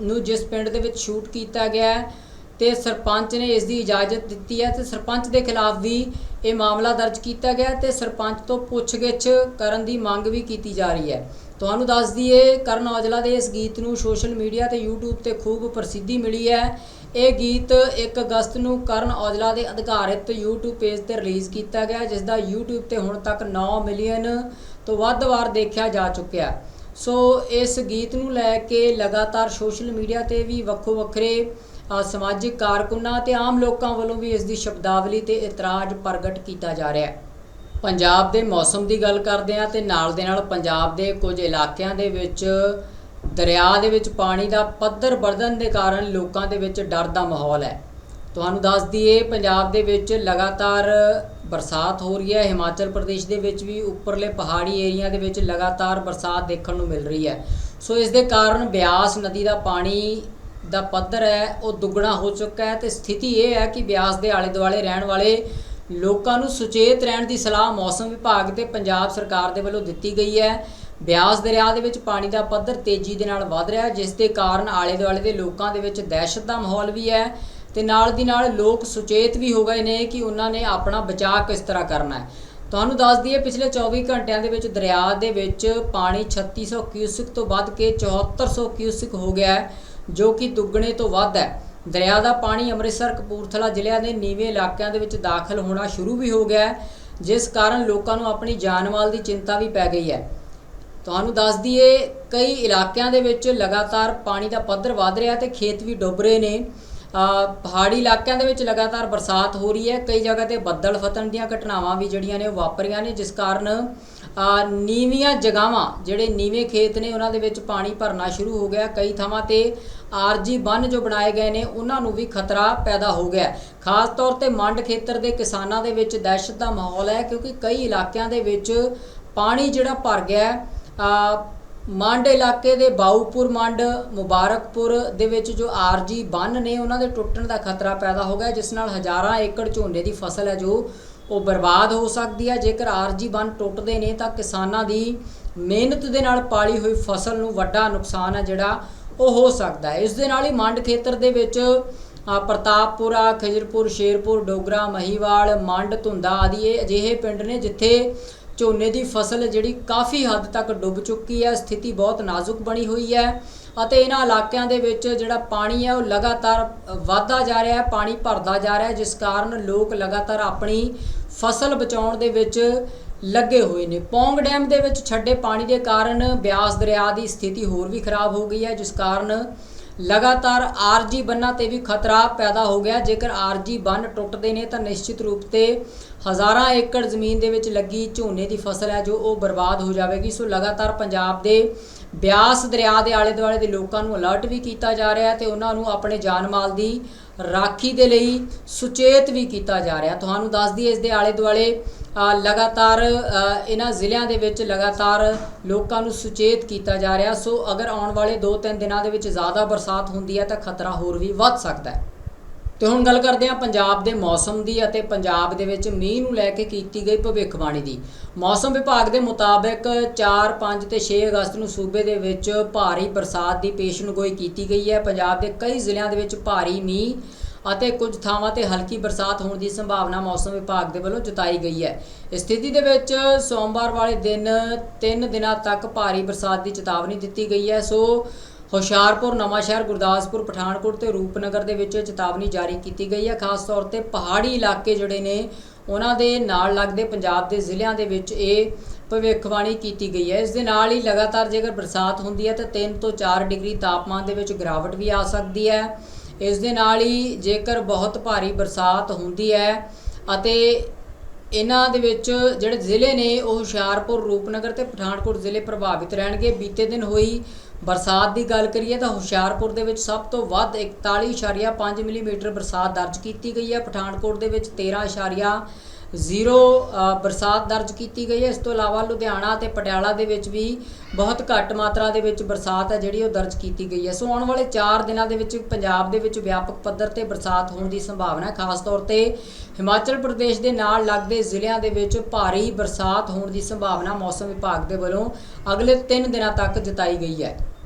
ਨੂੰ ਜਿਸ ਪਿੰਡ ਦੇ ਵਿੱਚ ਸ਼ੂਟ ਕੀਤਾ ਗਿਆ ਹੈ ਤੇ ਸਰਪੰਚ ਨੇ ਇਸ ਦੀ ਇਜਾਜ਼ਤ ਦਿੱਤੀ ਹੈ ਤੇ ਸਰਪੰਚ ਦੇ ਖਿਲਾਫ ਵੀ ਇਹ ਮਾਮਲਾ ਦਰਜ ਕੀਤਾ ਗਿਆ ਹੈ ਤੇ ਸਰਪੰਚ ਤੋਂ ਪੁੱਛਗਿੱਛ ਕਰਨ ਦੀ ਮੰਗ ਵੀ ਕੀਤੀ ਜਾ ਰਹੀ ਹੈ। ਤੁਹਾਨੂੰ ਦੱਸ ਦਈਏ, ਕਰਨ ਔਜਲਾ ਦੇ ਇਸ ਗੀਤ ਨੂੰ ਸੋਸ਼ਲ ਮੀਡੀਆ ਤੇ YouTube ਤੇ ਖੂਬ ਪ੍ਰਸਿੱਧੀ ਮਿਲੀ ਹੈ। ਇਹ ਗੀਤ 1 ਅਗਸਤ ਨੂੰ ਕਰਨ ਔਜਲਾ ਦੇ ਅਧਿਕਾਰਿਤ YouTube ਪੇਜ ਤੇ ਰਿਲੀਜ਼ ਕੀਤਾ ਗਿਆ ਜਿਸ ਦਾ YouTube ਤੇ ਹੁਣ ਤੱਕ 9 ਮਿਲੀਅਨ ਤੋਂ ਵੱਧ ਵਾਰ ਦੇਖਿਆ ਜਾ ਚੁੱਕਿਆ। ਸੋ ਇਸ ਗੀਤ ਨੂੰ ਲੈ ਕੇ ਲਗਾਤਾਰ ਸੋਸ਼ਲ ਮੀਡੀਆ ਤੇ ਵੀ ਵੱਖੋ ਵੱਖਰੇ ਸਮਾਜਿਕ ਕਾਰਕੁਨਾਂ ਤੇ ਆਮ ਲੋਕਾਂ ਵੱਲੋਂ ਵੀ ਇਸ ਦੀ ਸ਼ਬਦਾਵਲੀ ਤੇ ਇਤਰਾਜ਼ ਪ੍ਰਗਟ ਕੀਤਾ ਜਾ ਰਿਹਾ ਹੈ। ਪੰਜਾਬ ਦੇ ਮੌਸਮ ਦੀ ਗੱਲ ਕਰਦੇ ਹਾਂ ਤੇ ਨਾਲ ਦੇ ਨਾਲ ਪੰਜਾਬ ਦੇ ਕੁਝ ਇਲਾਕਿਆਂ ਦੇ ਵਿੱਚ ਦਰਿਆ ਦੇ ਵਿੱਚ ਪਾਣੀ ਦਾ ਪੱਧਰ ਵਧਣ ਦੇ ਕਾਰਨ ਲੋਕਾਂ ਦੇ ਵਿੱਚ ਡਰ ਦਾ ਮਾਹੌਲ ਹੈ। ਤੁਹਾਨੂੰ ਦੱਸ ਦਈਏ, ਪੰਜਾਬ ਦੇ ਵਿੱਚ ਲਗਾਤਾਰ ਬਰਸਾਤ ਹੋ ਰਹੀ ਹੈ। ਹਿਮਾਚਲ ਪ੍ਰਦੇਸ਼ ਦੇ ਵਿੱਚ ਵੀ ਉੱਪਰਲੇ ਪਹਾੜੀ ਏਰੀਆ ਦੇ ਵਿੱਚ ਲਗਾਤਾਰ ਬਰਸਾਤ ਦੇਖਣ ਨੂੰ ਮਿਲ ਰਹੀ ਹੈ। ਸੋ ਇਸ ਦੇ ਕਾਰਨ ਬਿਆਸ ਨਦੀ ਦਾ ਪਾਣੀ ਦਾ ਪੱਧਰ ਹੈ, ਉਹ ਦੁੱਗਣਾ ਹੋ ਚੁੱਕਾ ਹੈ ਤੇ ਸਥਿਤੀ ਇਹ ਹੈ ਕਿ ਬਿਆਸ ਦੇ ਆਲੇ ਦੁਆਲੇ ਰਹਿਣ ਵਾਲੇ ਲੋਕਾਂ ਨੂੰ ਸੁਚੇਤ ਰਹਿਣ ਦੀ ਸਲਾਹ ਮੌਸਮ ਵਿਭਾਗ ਤੇ ਪੰਜਾਬ ਸਰਕਾਰ ਦੇ ਵੱਲੋਂ ਦਿੱਤੀ ਗਈ ਹੈ। ਬਿਆਸ ਦਰਿਆ ਦੇ ਵਿੱਚ ਪਾਣੀ ਦਾ ਪੱਧਰ ਤੇਜ਼ੀ ਦੇ ਨਾਲ ਵਧ ਰਿਹਾ ਹੈ, ਜਿਸ ਦੇ ਕਾਰਨ ਆਲੇ ਦੁਆਲੇ ਦੇ ਲੋਕਾਂ ਦੇ ਵਿੱਚ ਦਹਿਸ਼ਤ ਦਾ ਮਾਹੌਲ ਵੀ ਹੈ ਤੇ ਨਾਲ ਦੀ ਨਾਲ ਲੋਕ ਸੁਚੇਤ ਵੀ ਹੋ ਗਏ ਨੇ ਕਿ ਉਹਨਾਂ ਨੇ ਆਪਣਾ ਬਚਾਅ ਕਿਸ ਤਰ੍ਹਾਂ ਕਰਨਾ ਹੈ। ਤੁਹਾਨੂੰ ਦੱਸ ਦਈਏ, ਪਿਛਲੇ 24 ਘੰਟਿਆਂ ਦੇ ਵਿੱਚ ਦਰਿਆ ਦੇ ਵਿੱਚ ਪਾਣੀ 3600 ਕਿਊਸਿਕ ਤੋਂ ਵੱਧ ਕੇ 7400 ਕਿਊਸਿਕ ਹੋ ਗਿਆ ਹੈ, ਜੋ ਕਿ ਦੁੱਗਣੇ ਤੋਂ ਵੱਧ ਹੈ। ਦਰਿਆ ਦਾ ਪਾਣੀ ਅੰਮ੍ਰਿਤਸਰ, ਕਪੂਰਥਲਾ ਜ਼ਿਲ੍ਹਿਆਂ ਦੇ ਨੀਵੇਂ ਇਲਾਕਿਆਂ ਦੇ ਵਿੱਚ ਦਾਖਲ ਹੋਣਾ ਸ਼ੁਰੂ ਵੀ ਹੋ ਗਿਆ ਹੈ, ਜਿਸ ਕਾਰਨ ਲੋਕਾਂ ਨੂੰ ਆਪਣੀ ਜਾਨ ਮਾਲ ਦੀ ਚਿੰਤਾ ਵੀ ਪੈ ਗਈ ਹੈ। ਤੁਹਾਨੂੰ ਦੱਸ ਦਈਏ, ਕਈ ਇਲਾਕਿਆਂ ਦੇ ਵਿੱਚ ਲਗਾਤਾਰ ਪਾਣੀ ਦਾ ਪੱਧਰ ਵਧ ਰਿਹਾ ਤੇ ਖੇਤ ਵੀ ਡੁੱਬ ਰਹੇ ਨੇ। ਪਹਾੜੀ ਇਲਾਕਿਆਂ ਦੇ ਵਿੱਚ ਲਗਾਤਾਰ ਬਰਸਾਤ ਹੋ ਰਹੀ ਹੈ। ਕਈ ਜਗ੍ਹਾ ਤੇ ਬੱਦਲ ਫਤਣ ਦੀਆਂ ਘਟਨਾਵਾਂ ਵੀ ਜਿਹੜੀਆਂ ਨੇ ਉਹ ਵਾਪਰੀਆਂ ਨੇ, ਜਿਸ ਕਾਰਨ ਨੀਵੀਆਂ ਜਗ੍ਹਾਵਾਂ, ਜਿਹੜੇ ਨੀਵੇਂ ਖੇਤ ਨੇ, ਉਹਨਾਂ ਦੇ ਵਿੱਚ ਪਾਣੀ ਭਰਨਾ ਸ਼ੁਰੂ ਹੋ ਗਿਆ। ਕਈ ਥਾਵਾਂ ਤੇ ਆਰਜੀ ਬੰਨ ਜੋ ਬਣਾਏ ਗਏ ਨੇ, ਉਹਨਾਂ ਨੂੰ ਵੀ ਖਤਰਾ ਪੈਦਾ ਹੋ ਗਿਆ। ਖਾਸ ਤੌਰ ਤੇ ਮੰਡ ਖੇਤਰ ਦੇ ਕਿਸਾਨਾਂ ਦੇ ਵਿੱਚ ਦਹਿਸ਼ਤ ਦਾ ਮਾਹੌਲ ਹੈ, ਕਿਉਂਕਿ ਕਈ ਇਲਾਕਿਆਂ ਦੇ ਵਿੱਚ ਪਾਣੀ ਜਿਹੜਾ ਭਰ ਗਿਆ ਮੰਡ ਇਲਾਕੇ ਦੇ ਬਾਊਪੁਰ ਮੰਡ, ਮੁਬਾਰਕਪੁਰ ਦੇ ਵਿੱਚ ਜੋ ਆਰਜੀ ਬੰਨ ਨੇ, ਉਹਨਾਂ ਦੇ ਟੁੱਟਣ ਦਾ ਖਤਰਾ ਪੈਦਾ ਹੋ ਗਿਆ, ਜਿਸ ਨਾਲ ਹਜ਼ਾਰਾਂ ਏਕੜ ਝੋਨੇ ਦੀ ਫਸਲ ਹੈ ਜੋ ਉਹ ਬਰਬਾਦ ਹੋ ਸਕਦੀ ਹੈ। ਜੇਕਰ ਆਰਜੀ ਬੰਨ ਟੁੱਟਦੇ ਨੇ, ਤਾਂ ਕਿਸਾਨਾਂ ਦੀ ਮਿਹਨਤ ਦੇ ਨਾਲ ਪਾਲੀ ਹੋਈ ਫਸਲ ਨੂੰ ਵੱਡਾ ਨੁਕਸਾਨ ਹੈ, ਜਿਹੜਾ ਉਹ ਹੋ ਸਕਦਾ ਹੈ। ਇਸ ਦੇ ਨਾਲ ਹੀ ਮੰਡ ਖੇਤਰ ਦੇ ਵਿੱਚ ਪ੍ਰਤਾਪਪੁਰਾ, ਖਿਜਰਪੁਰ, ਸ਼ੇਰਪੁਰ, ਡੋਗਰਾ, ਮਹੀਵਾਲ, ਮੰਡ, ਧੁੰਦਾ ਆਦਿ ਇਹ ਅਜਿਹੇ ਪਿੰਡ ਨੇ, ਜਿੱਥੇ ਝੋਨੇ ਦੀ ਫਸਲ ਜਿਹੜੀ ਕਾਫੀ ਹੱਦ ਤੱਕ ਡੁੱਬ ਚੁੱਕੀ ਹੈ, ਸਥਿਤੀ ਬਹੁਤ ਨਾਜ਼ੁਕ ਬਣੀ ਹੋਈ ਹੈ ਅਤੇ ਇਹਨਾਂ ਇਲਾਕਿਆਂ ਦੇ ਵਿੱਚ ਜਿਹੜਾ ਪਾਣੀ ਹੈ, ਉਹ ਲਗਾਤਾਰ ਵਧਦਾ ਜਾ ਰਿਹਾ ਹੈ, ਪਾਣੀ ਭਰਦਾ ਜਾ ਰਿਹਾ ਹੈ, ਜਿਸ ਕਾਰਨ ਲੋਕ ਲਗਾਤਾਰ ਆਪਣੀ ਫਸਲ ਬਚਾਉਣ ਦੇ ਵਿੱਚ ਲੱਗੇ ਹੋਏ ਨੇ। ਪੌਂਗ ਡੈਮ ਦੇ ਵਿੱਚ ਛੱਡੇ ਪਾਣੀ ਦੇ ਕਾਰਨ ਬਿਆਸ ਦਰਿਆ ਦੀ ਸਥਿਤੀ ਹੋਰ ਵੀ ਖਰਾਬ ਹੋ ਗਈ ਹੈ, ਜਿਸ ਕਾਰਨ ਲਗਾਤਾਰ ਆਰਜੀ ਬੰਨਾਂ ਤੇ ਵੀ ਖਤਰਾ ਪੈਦਾ ਹੋ ਗਿਆ। ਜੇਕਰ ਆਰਜੀ ਬੰਨ ਟੁੱਟਦੇ ਨੇ ਤਾਂ ਨਿਸ਼ਚਿਤ ਰੂਪ ਤੇ ਹਜ਼ਾਰਾਂ ਏਕੜ ਜ਼ਮੀਨ ਦੇ ਵਿੱਚ ਲੱਗੀ ਝੋਨੇ ਦੀ ਫਸਲ ਹੈ ਜੋ ਉਹ ਬਰਬਾਦ ਹੋ ਜਾਵੇਗੀ। ਸੋ ਲਗਾਤਾਰ ਪੰਜਾਬ ਦੇ ਬਿਆਸ ਦਰਿਆ ਦੇ ਆਲੇ ਦੁਆਲੇ ਦੇ ਲੋਕਾਂ ਨੂੰ ਅਲਰਟ ਵੀ ਕੀਤਾ ਜਾ ਰਿਹਾ ਹੈ ਤੇ ਉਹਨਾਂ ਨੂੰ ਆਪਣੇ ਜਾਨ ਮਾਲ ਦੀ ਰਾਖੀ ਦੇ ਲਈ ਸੁਚੇਤ ਵੀ ਕੀਤਾ ਜਾ ਰਿਹਾ ਤੁਹਾਨੂੰ ਦੱਸ ਦਈਏ, ਇਸ ਦੇ ਆਲੇ ਦੁਆਲੇ ਲਗਾਤਾਰ ਇਹਨਾਂ ਜ਼ਿਲ੍ਹਿਆਂ ਦੇ ਵਿੱਚ ਲਗਾਤਾਰ ਲੋਕਾਂ ਨੂੰ ਸੁਚੇਤ ਕੀਤਾ ਜਾ ਰਿਹਾ। ਸੋ ਅਗਰ ਆਉਣ ਵਾਲੇ 2-3 ਦਿਨਾਂ ਦੇ ਵਿੱਚ ਜ਼ਿਆਦਾ ਬਰਸਾਤ ਹੁੰਦੀ ਹੈ ਤਾਂ ਖਤਰਾ ਹੋਰ ਵੀ ਵੱਧ ਸਕਦਾ ਹੈ। ਤੇ ਹੁਣ ਗੱਲ ਕਰਦੇ ਹਾਂ ਪੰਜਾਬ ਦੇ ਮੌਸਮ ਦੀ ਅਤੇ ਪੰਜਾਬ ਦੇ ਵਿੱਚ ਮੀਂਹ ਨੂੰ ਲੈ ਕੇ ਕੀਤੀ ਗਈ ਭਵਿੱਖਬਾਣੀ ਦੀ। ਮੌਸਮ ਵਿਭਾਗ ਦੇ ਮੁਤਾਬਕ 4, 5 ਤੇ 6 ਅਗਸਤ ਨੂੰ ਸੂਬੇ ਦੇ ਵਿੱਚ ਭਾਰੀ ਬਰਸਾਤ ਦੀ ਪੇਸ਼ਨਗੋਈ ਕੀਤੀ ਗਈ ਹੈ। ਪੰਜਾਬ ਦੇ ਕਈ ਜ਼ਿਲ੍ਹਿਆਂ ਦੇ ਵਿੱਚ ਭਾਰੀ ਮੀਂਹ ਅਤੇ ਕੁਝ ਥਾਵਾਂ ਤੇ ਹਲਕੀ ਬਰਸਾਤ ਹੋਣ ਦੀ ਸੰਭਾਵਨਾ ਮੌਸਮ ਵਿਭਾਗ ਦੇ ਵੱਲੋਂ ਜਤਾਈ ਗਈ ਹੈ। ਸਥਿਤੀ ਦੇ ਵਿੱਚ ਸੋਮਵਾਰ ਵਾਲੇ ਦਿਨ 3 ਦਿਨਾਂ ਤੱਕ ਭਾਰੀ ਬਰਸਾਤ ਦੀ ਚੇਤਾਵਨੀ ਦਿੱਤੀ ਗਈ ਹੈ। ਸੋ ਹੁਸ਼ਿਆਰਪੁਰ, ਨਵਾਂਸ਼ਹਿਰ, ਗੁਰਦਾਸਪੁਰ, ਪਠਾਨਕੋਟ ਤੇ ਰੂਪਨਗਰ ਦੇ ਵਿੱਚ ਚੇਤਾਵਨੀ ਜਾਰੀ ਕੀਤੀ ਗਈ ਹੈ। ਖਾਸ ਤੌਰ ਤੇ ਪਹਾੜੀ ਇਲਾਕੇ ਜਿਹੜੇ ਨੇ, ਉਹਨਾਂ ਦੇ ਨਾਲ ਲੱਗਦੇ ਪੰਜਾਬ ਦੇ ਜ਼ਿਲ੍ਹਿਆਂ ਦੇ ਵਿੱਚ ਇਹ ਭਵਿੱਖਬਾਣੀ ਕੀਤੀ ਗਈ ਹੈ। ਇਸ ਦੇ ਨਾਲ ਹੀ ਲਗਾਤਾਰ ਜੇਕਰ ਬਰਸਾਤ ਹੁੰਦੀ ਹੈ, ਤਾਂ 3 ਤੋਂ 4 ਡਿਗਰੀ ਤਾਪਮਾਨ ਦੇ ਵਿੱਚ ਗਿਰਾਵਟ ਵੀ ਆ ਸਕਦੀ ਹੈ। ਇਸ ਦੇ ਨਾਲ ਹੀ ਜੇਕਰ ਬਹੁਤ ਭਾਰੀ ਬਰਸਾਤ ਹੁੰਦੀ ਹੈ ਅਤੇ ਇਹਨਾਂ ਦੇ ਵਿੱਚ ਜਿਹੜੇ ਜ਼ਿਲ੍ਹੇ ਨੇ, ਉਹ ਹੁਸ਼ਿਆਰਪੁਰ, ਰੂਪਨਗਰ ਤੇ ਪਠਾਨਕੋਟ ਜ਼ਿਲ੍ਹੇ ਪ੍ਰਭਾਵਿਤ ਰਹਿਣਗੇ। ਬੀਤੇ ਦਿਨ ਹੋਈ ਬਰਸਾਤ ਦੀ ਗੱਲ ਕਰੀਏ ਤਾਂ ਹੁਸ਼ਿਆਰਪੁਰ ਦੇ ਵਿੱਚ ਸਭ ਤੋਂ ਵੱਧ 41.5 ਮਿਲੀਮੀਟਰ ਬਰਸਾਤ ਦਰਜ ਕੀਤੀ ਗਈ ਹੈ। ਪਠਾਨਕੋਟ ਦੇ ਵਿੱਚ 13.0 ਅ, ਬਰਸਾਤ ਦਰਜ ਕੀਤੀ ਗਈ ਹੈ। ਇਸ ਤੋਂ ਇਲਾਵਾ ਲੁਧਿਆਣਾ ਤੇ ਪਟਿਆਲਾ ਦੇ ਵਿੱਚ ਵੀ ਬਹੁਤ ਘੱਟ ਮਾਤਰਾ ਦੇ ਵਿੱਚ ਬਰਸਾਤ ਹੈ ਜਿਹੜੀ ਉਹ ਦਰਜ ਕੀਤੀ ਗਈ ਹੈ। ਸੋ ਆਉਣ ਵਾਲੇ 4 ਦਿਨਾਂ ਦੇ ਵਿੱਚ ਪੰਜਾਬ ਦੇ ਵਿੱਚ ਵਿਆਪਕ ਪੱਧਰ ਤੇ ਬਰਸਾਤ ਹੋਣ ਦੀ ਸੰਭਾਵਨਾ ਹੈ। ਖਾਸ ਤੌਰ ਤੇ ਹਿਮਾਚਲ ਪ੍ਰਦੇਸ਼ ਦੇ ਨਾਲ ਲੱਗਦੇ ਜ਼ਿਲ੍ਹਿਆਂ ਦੇ ਵਿੱਚ ਭਾਰੀ ਬਰਸਾਤ ਹੋਣ ਦੀ ਸੰਭਾਵਨਾ ਮੌਸਮ ਵਿਭਾਗ ਦੇ ਵੱਲੋਂ ਅਗਲੇ 3 ਦਿਨਾਂ ਤੱਕ ਜਤਾਈ ਗਈ ਹੈ।